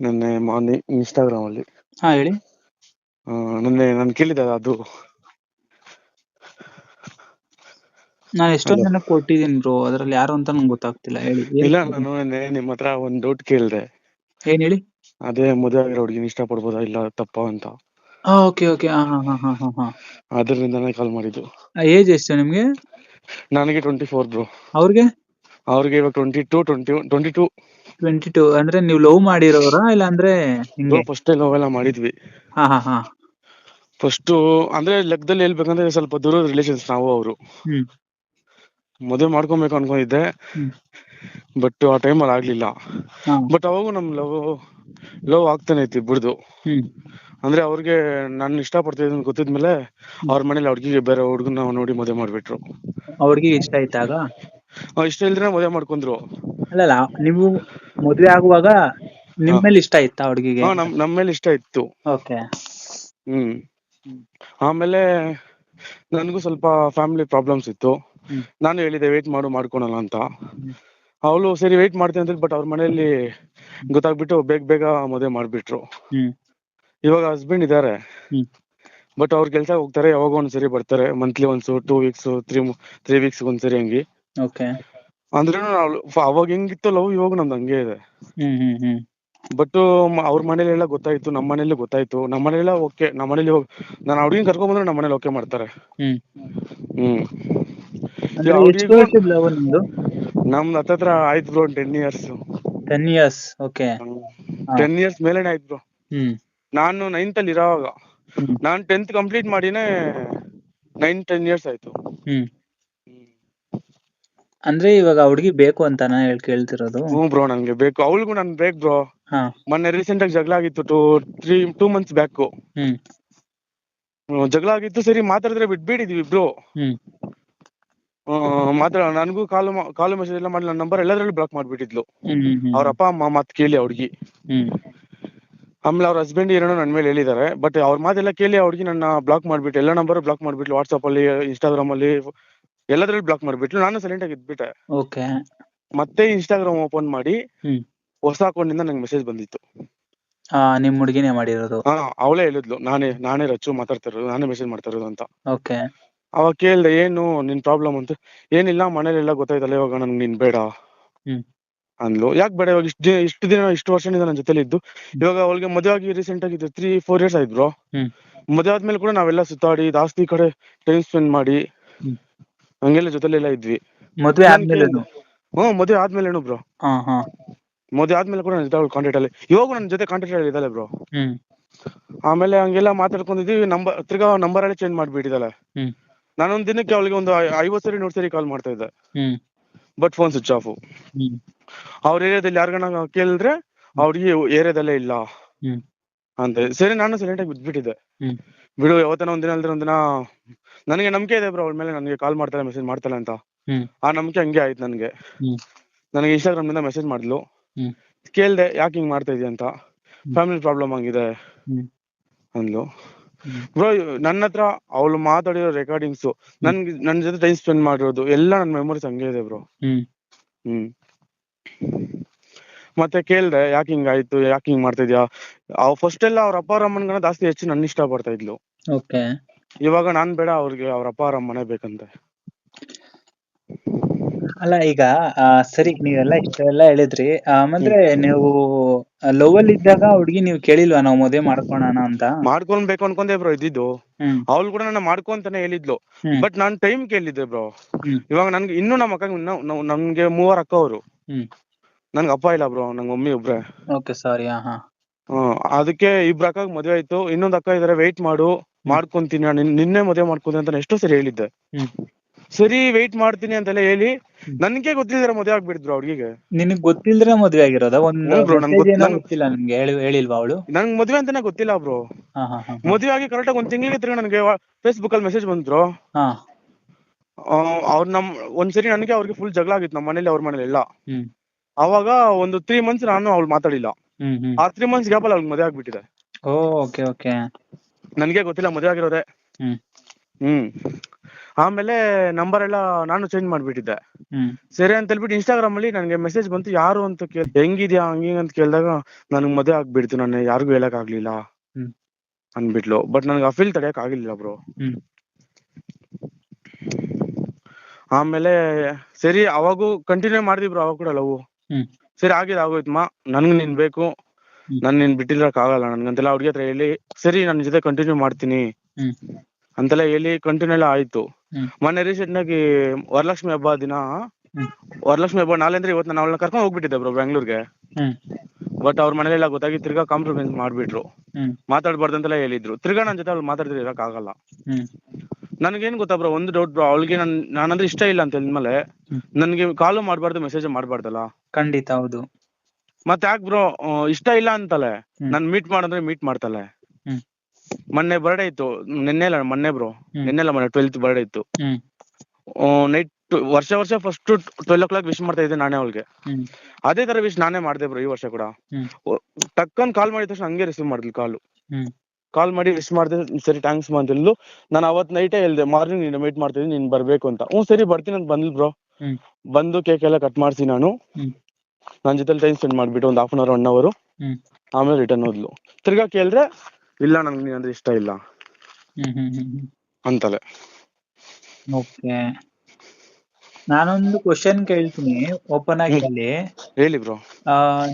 ನೆನ್ನೆ morning Instagram ಅಲ್ಲಿ. ಹಾ ಹೇಳಿ. ಆ, ನೆನ್ನೆ ನಾನು ಕೇಳಿದೆ ಅದು. ನಾನು ಎಷ್ಟೊಂದ್. ಜನ ಕೊಟ್ಟಿದ್ದೀನಿ ಬ್ರೋ ಅದ್ರಲ್ಲಿ ಯಾರು ಅಂತ ನಂಗೆ ಗೊತ್ತಾಗ್ತಿಲ್ಲ ಹೇಳಿ. ಏನ್ ಇಲ್ಲ ನಾನು ನಿನ್ನೆ ನಿಮ್ಮ ಹತ್ರ ಒಂದ್ ಡೌಟ್ ಕೇಳಿದೆ. ಏನ್ ಹೇಳಿ? ಅದೇ ಮದುವೆ ಆಗಿರೋ ಹುಡುಗಿನ ಇಷ್ಟ ಪಡ್ಬೋದಾ ಇಲ್ಲ ತಪ್ಪ ಅಂತ. ಹಾ ಓಕೆ ಓಕೆ. ಹಾ ಹಾ ಹಾ ಹಾ ಹಾ ಹಾ. ಅದರಿಂದನೇ ಕಾಲ್ ಮಾಡಿದ್ದು. ಏಜ್ ಎಷ್ಟು ನಿಮ್ಗೆ? ನನಗೆ ಟ್ವೆಂಟಿ ಫೋರ್ ಬ್ರೋ ಅವ್ರಿಗೆ? ಅವ್ರಿಗೆ ಇವಾಗ twenty two twenty twenty two twenty two ಅಂದ್ರೆ ನೀವು ಲವ್ ಮಾಡಿರೋರಾ ಇಲ್ಲ ಅಂದ್ರೆ ಹಿಂಗೆ? ಫಸ್ಟ್ ಲವ್ ಎಲ್ಲ ಮಾಡಿದ್ವಿ. ಹಾ ಹಾ ಹಾ. ಫಸ್ಟ್ ಅಂದ್ರೆ ಲೆಕ್ಕದಲ್ಲಿ ಹೇಳ್ಬೇಕಂದ್ರೆ ಸ್ವಲ್ಪ ದೂರ ರಿಲೇಷನ್ಸ್ ನಾವು ಅವರು. ಹ್ಮ್. ಮದುವೆ ಮಾಡ್ಕೊಬೇಕು ಅನ್ಕೊಂಡಿದ್ದೆ. ಹ್ಮ್. ಬಟ್ ಆ ಟೈಮಲ್ಲಿ ಆಗ್ಲಿಲ್ಲ. ಹಾ. ಬಟ್ ಅವಾಗೂ ನಮ್ ಲವ್ ಲವ್ ಆಗ್ತಾನೆ ಐತಿ ಬಿಡ್ದು ಹ್ಮ್. ಅಂದ್ರೆ ಅವ್ರಿಗೆ ನಾನು ಇಷ್ಟ ಪಡ್ತಿದ್ದೆ ಅಂತ ಗೊತ್ತಿದ್ಮೇಲೆ ಅವ್ರ ಮನೇಲಿ ಅವ್ರಿಗೆ ಬೇರೆ ಹುಡುಗನ ನೋಡಿ ಮದುವೆ ಮಾಡ್ಬಿಟ್ರು. ಅವ್ರಿಗೆ ಇಷ್ಟ ಆಯ್ತಾಗ ಇಷ್ಟ ಇಲ್ದ್ರೆ ಮದುವೆ ಮಾಡ್ಕೊಂಡ್ರು. ಅಲ್ಲಲ್ಲ ನೀವು ಮದ್ವೆ ಆಗುವಾಗ ನಿಮ್ ಮೇಲೆ ಇಷ್ಟ ಆಯ್ತಾ ಹುಡುಗಿಗೆ? ಹಾ ನಮ್ ನಮ್ಮ ಮೇಲೆ ಇಷ್ಟ ಇತ್ತು. ಓಕೆ. ಹ್ಮ್. ಹ್ಮ್. ಆಮೇಲೆ ನನಗೂ ಸ್ವಲ್ಪ ಫ್ಯಾಮಿಲಿ ಪ್ರಾಬ್ಲಮ್ಸ್ ಇತ್ತು. ಹ್ಮ್. ನಾನು ಹೇಳಿದೆ ವೇಟ್ ಮಾಡು ಮಾಡ್ಕೊಳಲ್ಲ ಅಂತ. ಅವಳು ಸರಿ ವೇಟ್ ಮಾಡ್ತೀನಿ ಅಂತ ಬಟ್ ಅವ್ರ ಮನೆಯಲ್ಲಿ ಗೊತ್ತಾಗ್ಬಿಟ್ಟು ಬೇಗ ಬೇಗ ಮದುವೆ ಮಾಡ್ಬಿಟ್ರು. ಹ್ಮ್. ಇವಾಗ ಹಸ್ಬೆಂಡ್ ಇದಾರೆ. ಹ್ಮ್. ಬಟ್ ಅವ್ರ ಕೆಲ್ಸ ಹೋಗ್ತಾರೆ ಯಾವಾಗ ಒಂದ್ಸರಿ ಬರ್ತಾರೆ. Monthly once two weeks three three weeks ಒಂದ್ಸರಿ ಹಂಗೆ. ಓಕೆ. ಅಂದ್ರೂ ಅವಾಗ ಹೆಂಗಿತ್ತು ಲವ್ ಇವಾಗ ನಮ್ದು ಹಂಗೆ ಇದೆ. ಬಟ್ ಅವ್ರ ಮನೇಲೆಲ್ಲ ಗೊತ್ತಾಯ್ತು ನಮ್ಮ ಮನೇಲಿ ಗೊತ್ತಾಯ್ತು. ನಮ್ಮ ಮನೇಲೆಲ್ಲ ಓಕೆ ನಮ್ಮ ಮನೇಲಿ ನಾನು ಹುಡುಗಿನ ಕರ್ಕೊಂಡ್ ಬಂದ್ರೆ ನಮ್ಮ ಮನೇಲಿ ಓಕೆ ಮಾಡ್ತಾರೆ. ಹ್ಮ್. ಅವ್ರಿಗೂ- ನಮ್ದು? ಹತ್ತತ್ರ ಆಯ್ತು bro ten years ten years okay. Ten years ಮೇಲೇನೆ ಆಯ್ತು ಬ್ರೋ ಹ್ಮ್. ನಾನು ನೈನ್ತ್ ಅಲ್ಲಿ ಇರೋವಾಗ. ನಾನು ಟೆಂತ್ ಕಂಪ್ಲೀಟ್ ಮಾಡಿನೇ ನೈನ್ ಟೆನ್ ಇಯರ್ಸ್ ಆಯ್ತು. ಹ್ಮ್. ಅಂದ್ರೆ ಇವಾಗ ಹುಡುಗಿ ಬೇಕು ಅಂತಾನ ಹೇಳಿ ಕೇಳ್ತಿರೋದು. ಹ್ಞೂ ಬ್ರೋ ನಂಗೆ ಬೇಕು. ಅವಳಿಗೂ ನನ್ ಬೇಕು ಬ್ರೋ. ಹಾ. ಮೊನ್ನೆ ರೀಸೆಂಟ್ ಆಗಿ ಜಗಳ ಆಗಿತ್ತು two three two months back hmm. ಜಗಳ ಆಗಿತ್ತು ಸರಿ ಮಾತಾಡಿದ್ರೆ ಬಿಟ್ಬಿಟ್ಟಿದ್ವಿ ಇಬ್ರು ಹ್ಮ್. ಮಾತಾಡ ನನಗೂ ಕಾಲು ಕಾಲು ಮೆಸೇಜ್ ಎಲ್ಲ ಮಾಡಿ ನನ್ನ ನಂಬರ್ ಎಲ್ಲದ್ರಲ್ಲೂ ಬ್ಲಾಕ್ ಮಾಡ್ಬಿಟ್ಟಿದ್ಲು. ಹ್ಮ್ ಹ್ಮ್ ಹ್ಮ್. ಅವ್ರ ಅಪ್ಪ ಅಮ್ಮ ಮಾತು ಕೇಳಿ ಆ ಹುಡ್ಗಿ ಹ್ಮ್. ಆಮೇಲೆ ಅವ್ರ ಹಸ್ಬೆಂಡ್ ಏನೋ ನನ್ನ ಮೇಲೆ ಹೇಳಿದ್ದಾರೆ ಬಟ್ ಅವ್ರ ಮಾತೆಲ್ಲ ಕೇಳಿ ಆ ಹುಡುಗಿ ನನ್ನ ಬ್ಲಾಕ್ ಮಾಡ್ಬಿಟ್ಟು ಎಲ್ಲ ನಂಬರ್ ಬ್ಲಾಕ್ ಮಾಡ್ಬಿಟ್ಲು. ವಾಟ್ಸಪ್ ಅಲ್ಲಿ ಇನ್ಸ್ಟಾಗ್ರಾಮ್ ಅಲ್ಲಿ ಎಲ್ಲದ್ರಲ್ಲಿ ಬ್ಲಾಕ್ ಮಾಡ್ಬಿಟ್ಲು. ನಾನು ಸೈಲೆಂಟ್ ಆಗಿ ಇದ್ಬಿಟ್ಟೆ ಓಕೆ ಮತ್ತೆ ಇನ್ಸ್ಟಾಗ್ರಾಮ್ ಓಪನ್ ಮಾಡಿ ಹ್ಮ್. ಹೊಸ ಅಕೌಂಟ್ ಇಂದ ನಂಗೆ ಮೆಸೇಜ್ ಬಂದಿತ್ತು. ಆ ನಿಮ್ ಹುಡುಗಿನೇ ಮಾಡಿರೋದು? ಹಾ ಅವಳೇ ಹೇಳಿದ್ಲು. ನಾನೇ ನಾನೇ ರಚ್ಚು ಮಾತಾಡ್ತಿರೋದು ನಾನೇ ಮೆಸೇಜ್ ಮಾಡ್ತಿರೋದು ಅಂತ. ಓಕೆ ಅವಾಗ ಕೇಳ್ದೆ ಏನು ನಿನ್ ಪ್ರಾಬ್ಲಮ್ ಅಂತ? ಏನಿಲ್ಲ ಮನೇಲೆಲ್ಲ ಗೊತ್ತಾಯ್ತಲ್ಲ ಇವಾಗ ನನ್ಗೆ ನೀನ್ ಬೇಡ. ಹ್ಮ್. ಅಂದ್ಲು. ಯಾಕೆ ಬೇಡ ಇವಾಗ? ಇಷ್ಟು ದಿನ ಇಷ್ಟು ದಿನ ಇಷ್ಟು ವರ್ಷದಿಂದ ನನ್ನ ಜೊತೆಲಿ ಇದ್ದು. ಇವಾಗ ಅವಳಿಗೆ ಮದುವೆ ಆಗಿ ರೀಸೆಂಟ್ ಆಗಿ ತ್ರೀ ಫೋರ್ ಇಯರ್ಸ್ ಆಯ್ತು ಬ್ರೋ ಹ್ಮ್. ಮದುವೆ ಆದ್ಮೇಲೆ ಕೂಡ ನಾವೆಲ್ಲ ಸುತ್ತಾಡಿ ಜಾಸ್ತಿ ಕಡೆ ಟೈಮ್ ಸ್ಪೆಂಡ್ ಮಾಡಿ ಹ್ಮ್. ಹಂಗೆಲ್ಲ ಜೊತೆಲೆಲ್ಲ ಇದ್ವಿ. ಮದ್ವೆ ಆದ್ಮೇಲೆ ಆದ್ಮೇಲೆನು ಹ್ಮ್ ಮದುವೆ ಆದ್ಮೇಲೆ ಬ್ರೋ ಹಾ ಹಾ. ಮದುವೆ ಆದ್ಮೇಲೆ ಕೂಡ ನನ್ನ ಜೊತೆ ಕಾಂಟ್ಯಾಕ್ಟ್ ಅಲ್ಲಿ ಇವಾಗ ನನ್ನ ಜೊತೆ ಕಾಂಟ್ಯಾಕ್ಟ್ ಅಲ್ಲಿ ಇದ್ದಾಳೆ ಬ್ರೋ ಹ್ಮ್. ಆಮೇಲೆ ಹಂಗೆಲ್ಲ ಮಾತಾಡ್ಕೊಂಡಿದ್ವಿ ನಂಬರ್ ತಿರ್ಗಾ ನಂಬರ್ ಅಲ್ಲಿ ಚೇಂಜ್ ಮಾಡ್ಬಿಟ್ಟಿದ್ದಾಳೆ. ಹ್ಮ್. ನಾನೊಂದ್ ದಿನಕ್ಕೆ ಅವಳಿಗೆ ಒಂದು ಐವತ್ ಸರಿ ನೂರ್ ಸರಿ ಕಾಲ್ ಮಾಡ್ತಾ ಇದ್ದೆ. ಹ್ಮ್. But phone switch off hmm. ಅವ್ರ ಏರಿಯಾದಲ್ಲಿ ಯಾರ್ಗಣ ಕೇಳಿದ್ರೆ ಅವ್ರಿಗೆ ಏರಿಯಾದಲ್ಲೇ ಇಲ್ಲ ಹ್ಮ್. ಅಂತ ಸರಿ ನಾನು ಸೈಲೆಂಟ್ ಆಗಿ ಬಿದ್ಬಿಟ್ಟಿದ್ದೆ. ಹ್ಮ್. ಬಿಡು ಯಾವತ್ತಾನ ಒಂದಿನ ಅಲ್ದ್ರೆ ಒಂದಿನ. ನನಗೆ ನಂಬಿಕೆ ಇದೆ ಬ್ರೋ ಅವಳ ಮೇಲೆ ನನಗೆ ಕಾಲ್ ಮಾಡ್ತಾಳೆ ಮೆಸೇಜ್ ಮಾಡ್ತಾಳೆ ಅಂತ. ಹ್ಮ್. ಆ ನಂಬಿಕೆ ಹಂಗೆ ಆಯ್ತು ನನಗೆ. ಹ್ಮ್. ನನಗೆ ಇನ್ಸ್ಟಾಗ್ರಾಮ್ ಇಂದ ಮೆಸೇಜ್ ಮಾಡ್ಲು. ಹ್ಮ್. ಕೇಳ್ದೆ ಯಾಕೆ ಹಿಂಗ್ ಮಾಡ್ತಾ ಇದೀಯ ಅಂತ. ಫ್ಯಾಮಿಲಿ ಪ್ರಾಬ್ಲಮ್ ಆಗಿದೆ ಹ್ಮ್. ಅಂದ್ಲು. ಹ್ಮ್. ಬ್ರೋ ನನ್ನ ಹತ್ರ ಅವಳು ಮಾತಾಡಿರೋ ರೆಕಾರ್ಡಿಂಗ್ಸ್ ನನ್ಗೆ ನನ್ನ ಜೊತೆ ಟೈಮ್ ಸ್ಪೆಂಡ್ ಮಾಡಿರೋದು ಎಲ್ಲ ನನ್ನ ಮೆಮೊರೀಸ್ ಹಂಗೆ ಇದೆ ಬ್ರೋ ಹ್ಮ್. ಹ್ಮ್. ಮತ್ತೆ ಕೇಳ್ದೆ ಯಾಕೆ ಹಿಂಗಾಯ್ತು ಯಾಕೆ ಹಿಂಗ್ ಮಾಡ್ತಾ ಇದೀಯ? ಅವ್ ಫಸ್ಟ್ ಎಲ್ಲ ಅವ್ರ ಅಪ್ಪ ಅಮ್ಮನ್ಗನ ಜಾಸ್ತಿ ಹೆಚ್ಚು ನನ್ನ ಇಷ್ಟ ಪಡ್ತಾ ಇದ್ಲು. ಓಕೆ ಇವಾಗ ನಾನ್ ಬೇಡ ಅವ್ರಿಗೆ ಅವ್ರ ಅಪ್ಪ ಮನೆ ಬೇಕಂತೆ. ಅಲ್ಲ ಈಗ ಆ, ಸರಿ ನೀವೆಲ್ಲ ಇಷ್ಟೆಲ್ಲ ಹೇಳಿದ್ರಿ. ಆ, ಆಮೇಲೆ ನೀವು ಲವ್ ಅಲ್ಲಿ ಇದ್ದಾಗ ಹುಡುಗಿ ನೀವು ಕೇಳಿಲ್ವಾ ನಾವು ಮದುವೆ ಮಾಡ್ಕೊಳೋಣ ಅಂತ? ಮಾಡ್ಕೊಳ್ಬೇಕು ಅನ್ಕೊಂಡೆ ಬ್ರೋ ಇದ್ದಿದ್ದು. ಹ್ಮ್. ಅವಳು ಕೂಡ ನನ್ನ ಮಾಡ್ಕೊಂತಾನೆ ಹೇಳಿದ್ಲು. ಹ್ಮ್. ಬಟ್ ನಾನ್ ಟೈಮ್ ಕೇಳಿದ್ದೆ ಬ್ರೋ ಹ್ಮ್. ಇವಾಗ ನನ್ಗೆ ಇನ್ನು ನಮ್ಮ ಅಕ್ಕ ನಮ್ಗೆ ಮೂವರ್ ಅಕ್ಕ ಅವರು. ಹ್ಮ್. ನನ್ಗೆ ಅಪ್ಪ ಇಲ್ಲ ಬ್ರೋ ನಂಗೆ ಮಮ್ಮಿ ಒಬ್ರೆ. ಓಕೆ ಸಾರಿ ಹಾ ಹಾ. ಹ್ಮ್ ಅದಕ್ಕೆ ಇಬ್ರ ಅಕ್ಕ ಮದ್ವೆ ಆಯ್ತು. ಇನ್ನೊಂದ್ ಅಕ್ಕ ಇದಾರೆ ವೆಯ್ಟ್ ಮಾಡು. ಮಾಡ್ಕೊಂತೀನಿ ನಾನು. ನಿನ್- ನಿನ್ನೆ ಮದುವೆ ಮಾಡ್ಕೊಂತೀನಿ ಅಂತ ಎಷ್ಟೋ ಸರಿ ಹೇಳಿದ್ದೆ. ಸರಿ ವೆಯ್ಟ್ ಮಾಡ್ತೀನಿ ಅಂತೆಲ್ಲ ಹೇಳಿ. ನನ್ಗೆ ಗೊತ್ತಿಲ್ದಿರ ಮದುವೆ ಆಗ್ಬಿಟ್ಟಿದ್ರು ಅವ್ರಿಗೆ ನಿನಗ್ ಗೊತ್ತಿಲ್ದ್ರೆ ಮದ್ವೆ ಆಗಿರೋದ? ಒಂದ್ ಹ್ಞೂ bro, ನನ್ಗ್ message ಗೊತ್- ಏನೋ ನನ್ಗ್- ಗೊತ್ತಿಲ್ಲ ನಿಮ್ಗೆ ಹೇಳಿ ಹೇಳಿಲ್ವಾ ಅವಳು? ನಂಗ್ ಮದ್ವೆ ಅಂತಾನೆ ಗೊತ್ತಿಲ್ಲ ಬ್ರೋ ಮದುವೆ ಆಗಿ ಕರೆಕ್ಟ್ ಆಗಿ ಒಂದ್ ತಿಂಗಳಿಗೆ ತಿರ್ಗಿ ನನಗೆ ಫೇಸ್ಬುಕ್ ಅಲ್ಲಿ ಮೆಸೇಜ್ ಬಂದ್ರು. ಅವ್ರ ನಮ್ ಒಂದ್ಸರಿ ನನಗೆ ಅವ್ರಿಗೆ ಫುಲ್ ಜಗಳ ಆಗಿತ್ತು. ನಮ್ಮ ಮನೇಲಿ ಅವ್ರ ಮನೇಲಿ ಎಲ್ಲ. ಅವಾಗ ಒಂದು ತ್ರೀ ಮಂತ್ಸ್ ನಾನು ಅವ್ಳು ಮಾತಾಡಿಲ್ಲ. ಆ ತ್ರೀ ಮಂತ್ಸ್ ಗ್ಯಾಪ್ ಅಲ್ಲಿ ಅವ್ಳಿಗೆ ಮದುವೆ ಆಗ್ಬಿಟ್ಟಿದೆ. Okay okay. ನನ್ಗೆ ಗೊತ್ತಿಲ್ಲ ಮದುವೆ ಆಗಿರೋದೆ ಹ್ಮ್. ಹ್ಮ್. ಆಮೇಲೆ ನಂಬರ್ ಎಲ್ಲ ನಾನು ಚೇಂಜ್ ಮಾಡ್ಬಿಟ್ಟಿದ್ದೆ. ಹ್ಮ್. ಸರಿ ಅಂತ ಹೇಳ್ಬಿಟ್ಟು ಇನ್ಸ್ಟಾಗ್ರಾಮ್ ಅಲ್ಲಿ ನನಗೆ ಮೆಸೇಜ್ ಬಂತು ಯಾರು ಅಂತ ಕೇಳ್ ಹೆಂಗಿದ್ಯಾ ಹಂಗಿಂಗ್ ಅಂತ ಕೇಳಿದಾಗ ನನಗೆ ಮದುವೆ ಆಗ್ಬಿಡ್ತು ನಾನು ಯಾರಿಗೂ ಹೇಳಕ್ ಆಗ್ಲಿಲ್ಲ ಹ್ಮ್. ಅನ್ಬಿಟ್ಲು ಬಟ್ ನನಗೆ ಆ ಫೀಲ್ ತಡೆಯಕ್ ಆಗಿಲ್ಲ ಬ್ರೋ ಹ್ಮ್. ಆಮೇಲೆ ಸರಿ ಅವಾಗೂ ಕಂಟಿನ್ಯೂ ಮಾಡಿದ್ವಿ ಬ್ರೋ ಅವಾಗ ಕೂಡ ಲವ್ ಹ್ಮ್. ಸರಿ ಆಗಿದೆ ಆಗೋಯ್ತು ಮಾ. ನನ್ಗೆ ನೀನ್ ಬೇಕು. ನನ್ ನೀನ್ ಬಿಟ್ಟಿರಕ್ ಆಗಲ್ಲ. ನನ್ಗಂತೆಲ್ಲ ಹುಡುಗಿ ಹತ್ರ ಹೇಳಿ ಸರಿ ನನ್ನ ಜೊತೆ ಕಂಟಿನ್ಯೂ ಮಾಡ್ತೀನಿ. ಅಂತೆಲ್ಲ ಹೇಳಿ ಕಂಟಿನ್ಯೂ ಎಲ್ಲ ಆಯ್ತು. ಮೊನ್ನೆ ರೀಸೆಂಟ್ ಆಗಿ ವರಲಕ್ಷ್ಮಿ ಹಬ್ಬ ದಿನ ವರಲಕ್ಷ್ಮಿ ಹಬ್ಬ ನಾಳೆ ಅಂದ್ರೆ ಇವತ್ತು ನಾನು ಅವಳನ್ನ ಕರ್ಕೊಂಡು ಹೋಗ್ಬಿಟ್ಟಿದ್ದೆ ಬ್ರೋ ಬೆಂಗಳೂರಿಗೆ ಬಟ್ ಅವ್ರ ಮನೇಲೆಲ್ಲ ಗೊತ್ತಾಗಿ ತಿರ್ಗಾ ಕಾಂಪ್ರಮೈಸ್ ಮಾಡ್ಬಿಟ್ರು. ಹ್ಮ್. ಮಾತಾಡ್ಬಾರ್ದು ಅಂತೆಲ್ಲ ಹೇಳಿದ್ರು. ತಿರ್ಗಾ ನನ್ನ ಜೊತೆ ಅವ್ಳು ಮಾತಾಡಿದ್ರೆ ಇರಕ್ ಆಗಲ್ಲ. ನನ್ಗೇನ್ ಗೊತ್ತಾ ಬ್ರೋ ಒಂದು ಡೌಟ್ ಬ್ರೋ ಅವಳಿಗೆ ನನ್ ನಾನಂದ್ರೆ ಇಷ್ಟ ಇಲ್ಲ ಅಂತ ಹೇಳಿದ್ಮೇಲೆ ನನ್ಗೆ ನನಗೆ ಕಾಲು ಮಾಡಬಾರ್ದು ಮೆಸೇಜ್ ಮಾಡ್ಬಾರ್ದಲ್ಲ. ಖಂಡಿತ ಹೌದು. ಮತ್ತೆ ಯಾಕೆ ಬ್ರೋ ಇಷ್ಟ ಇಲ್ಲ ಅಂತಲೆ? ನನ್ ಮೀಟ್ ಮಾಡಂದ್ರೆ ಮೀಟ್ ಮಾಡ್ತಲೆ? ಮೊನ್ನೆ ಬರ್ಡೇ ಇತ್ತು. ನಿನ್ನೆ ಇಲ್ಲ ಮೊನ್ನೆ ಬ್ರೋ. ನಿನ್ನೆ ಇಲ್ಲ ಮೊನ್ನೆ ಟ್ವೆಲ್ತ್ ಬರ್ಡೇ ಇತ್ತು. ನೈಟ್ ವರ್ಷ ವರ್ಷ first twelve o'clock wish ಮಾಡ್ತಾ ಇದ್ದೆ ನಾನೇ ಅವಳಿಗೆ. ಅದೇ ತರ ವಿಶ್ ನಾನೇ ಮಾಡ್ದೆ ಬ್ರೋ ಈ ವರ್ಷ ಕೂಡ. ಟಕ್ಕನ್ ಕಾಲ್ ಮಾಡಿದ ತಕ್ಷಣ ಹಂಗೆ ರಿಸೀವ್ ಮಾಡಿದ್ಲು ಕಾಲು ಕಾಲ್ ಮಾಡಿ ವಿಶ್ ಮಾಡಿದೆ ಸರಿ ಥ್ಯಾಂಕ್ಸ್ ಅಂತ ಹೇಳಿದ್ಲು. ನಾನು ಅವತ್ ನೈಟೇ ಹೇಳ್ದೆ ಮಾರ್ನಿಂಗ್ ನೀನು ಮೀಟ್ ಮಾಡ್ತಿದ್ದೀನಿ ನೀನ್ ಬರ್ಬೇಕು ಅಂತ. ಹ್ಞೂ ಸರಿ ಬರ್ತೀನಿ ಅಂತ ಬಂದ್ಲು ಬ್ರೋ ಬಂದು ಕೇಕ್ ಎಲ್ಲ ಕಟ್ ಮಾಡ್ಸಿ ನಾನು. ನನ್ನ ಜೊತೆ ಟೈಮ್ ಸ್ಪೆಂಡ್ ಮಾಡ್ಬಿಟ್ಟು ಒಂದು half an hour one hour ಆಮೇಲೆ ರಿಟರ್ನ್ ಹೋದ್ಲು ತಿರ್ಗಾ ಕೇಳಿದ್ರೆ ಇಲ್ಲ ನಂಗೆ ನೀನ್ ಅಂದ್ರೆ ಇಷ್ಟ ಇಲ್ಲ. ಅಂತಲೇ. ಓಕೆ. ನಾನೊಂದು ಕ್ವಶನ್ ಕೇಳ್ತೀನಿ ಓಪನ್ ಆಗಿ ಅಲ್ಲಿ ಹೇಳಿ. ಬ್ರೋ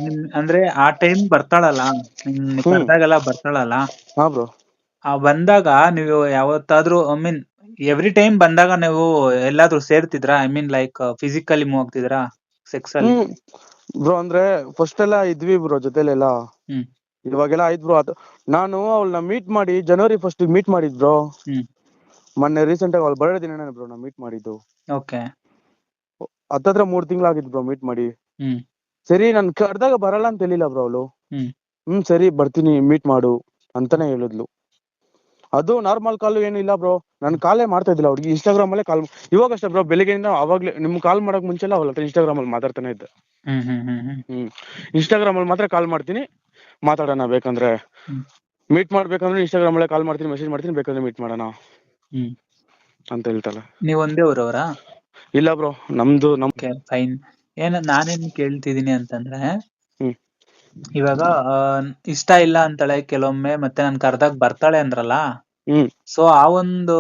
ನಿಮ್ ಅಂದ್ರೆ ಆ ಟೈಮ್ ಬರ್ತಾಳಲ್ಲ? ನಿಮ್ ಕರ್ದಾಗೆಲ್ಲ ಬರ್ತಾಳಲ್ಲ? ಹಾ ಬ್ರೋ ಆ ಬಂದಾಗ ನೀವು ಯಾವತ್ತಾದ್ರೂ ಐ ಮೀನ್ ಎವ್ರಿ ಟೈಮ್ ಬಂದಾಗ ನೀವು ಎಲ್ಲಾದ್ರೂ ಸೇರ್ತಿದ್ರಾ? I mean like physically move ಆಗ್ತಿದ್ರಾ? Sex ಅಲ್ಲಿ ಬ್ರೋ ಅಂದ್ರೆ ಫಸ್ಟ್ ಎಲ್ಲ ಇದ್ವಿ ಬ್ರೋ ಜೊತೆಲೆಲ್ಲ. ಇವಾಗೆಲ್ಲ ಆಯ್ತು ಬ್ರೋ. ಅದು ನಾನು ಅವಳನ್ನ ಮೀಟ್ ಮಾಡಿ ಜನವರಿ ಫಸ್ಟ್ ಮೀಟ್ ಮಾಡಿದ್ ಬ್ರೋ. ಮೊನ್ನೆ ರೀಸೆಂಟ್ ಆಗಿ ಅವ್ಳು ಬರ್ಡೇ ದಿನ ಬ್ರೋ ನಾ ಮೀಟ್ ಮಾಡಿದ್ದು. ಓಕೆ. ಹತ್ತತ್ರ ಮೂರ್ ತಿಂಗಳಾಗಿದ್ ಬ್ರೋ ಮೀಟ್ ಮಾಡಿ. ಸರಿ ನನ್ ಕರ್ದಾಗ ಬರಲ್ಲ ಅಂತ ಹೇಳಿಲ್ಲ ಬ್ರೋ ಅವಳು. ಹ್ಮ್. ಸರಿ ಬರ್ತೀನಿ ಮೀಟ್ ಮಾಡು ಅಂತಾನೆ ಹೇಳಿದ್ಲು. ಅದು ನಾರ್ಮಲ್ ಕಾಲ್ ಇಲ್ಲ ಬ್ರೋ ನಾನು ಕಾಲೇ ಮಾಡ್ತಾ ಇದ್ದಿಲ್ಲ ಅವ್ರಿಗೆ ಇನ್ಸ್ಟಾಗ್ರಾಮ್ ಅಲ್ಲೇ ಕಾಲ್ ಇವಾಗ ಅಷ್ಟೇ ಬ್ರೋ ಬೆಳಿಗ್ಗೆಯಿಂದ ಅವಾಗ್ಲೇ ನಿಮ್ ಕಾಲ್ ಮಾಡಕ್ ಮುಂಚೆ ಎಲ್ಲ ಹತ್ರ ಇನ್ಸ್ಟಾಗ್ರಾಮ್ ಅಲ್ಲಿ ಮಾತಾಡ್ತಾನೆ ಇದ್ದೆ. ಹ್ಮ್ ಹ್ಮ್ ಹ್ಮ್ ಹ್ಮ್. ಹ್ಮ್. ಇನ್ಸ್ಟಾಗ್ರಾಮ್ ಅಲ್ಲಿ ಮಾತ್ರ ಕಾಲ್ ಮಾಡ್ತೀನಿ. ಮಾತಾಡೋಣ ಬೇಕಂದ್ರೆ. ಮೀಟ್ ಮಾಡ್ಬೇಕಂದ್ರೆ ಇನ್ಸ್ಟಾಗ್ರಾಮ್ ಅಲ್ಲೇ ಕಾಲ್ ಮಾಡ್ತೀನಿ ಮೆಸೇಜ್ ಮಾಡ್ತೀನಿ ಬೇಕಂದ್ರೆ ಮೀಟ್ ಮಾಡೋಣ. ಹ್ಮ್. ಅಂತ ಹೇಳ್ತಾಳೆ. ನೀವ್ ಒಂದೇ ಊರವರ? ಇಲ್ಲ ಬ್ರೋ ನಮ್ದು ನಮ್ ಓಕೆ ಫೈನ್ ಏನ ನಾನೇನ್ ಕೇಳ್ತಿದೀನಿ ಅಂತಂದ್ರೆ ಹ್ಮ್. ಇವಾಗ ಆ, ಇಷ್ಟ ಇಲ್ಲ ಅಂತಾಳೆ ಕೆಲವೊಮ್ಮೆ ಮತ್ತೆ ನನ್ ಕರ್ದಾಗ ಬರ್ತಾಳೆ ಅಂದ್ರಲ್ಲ ಹ್ಮ್. ಸೊ ಆ ಒಂದು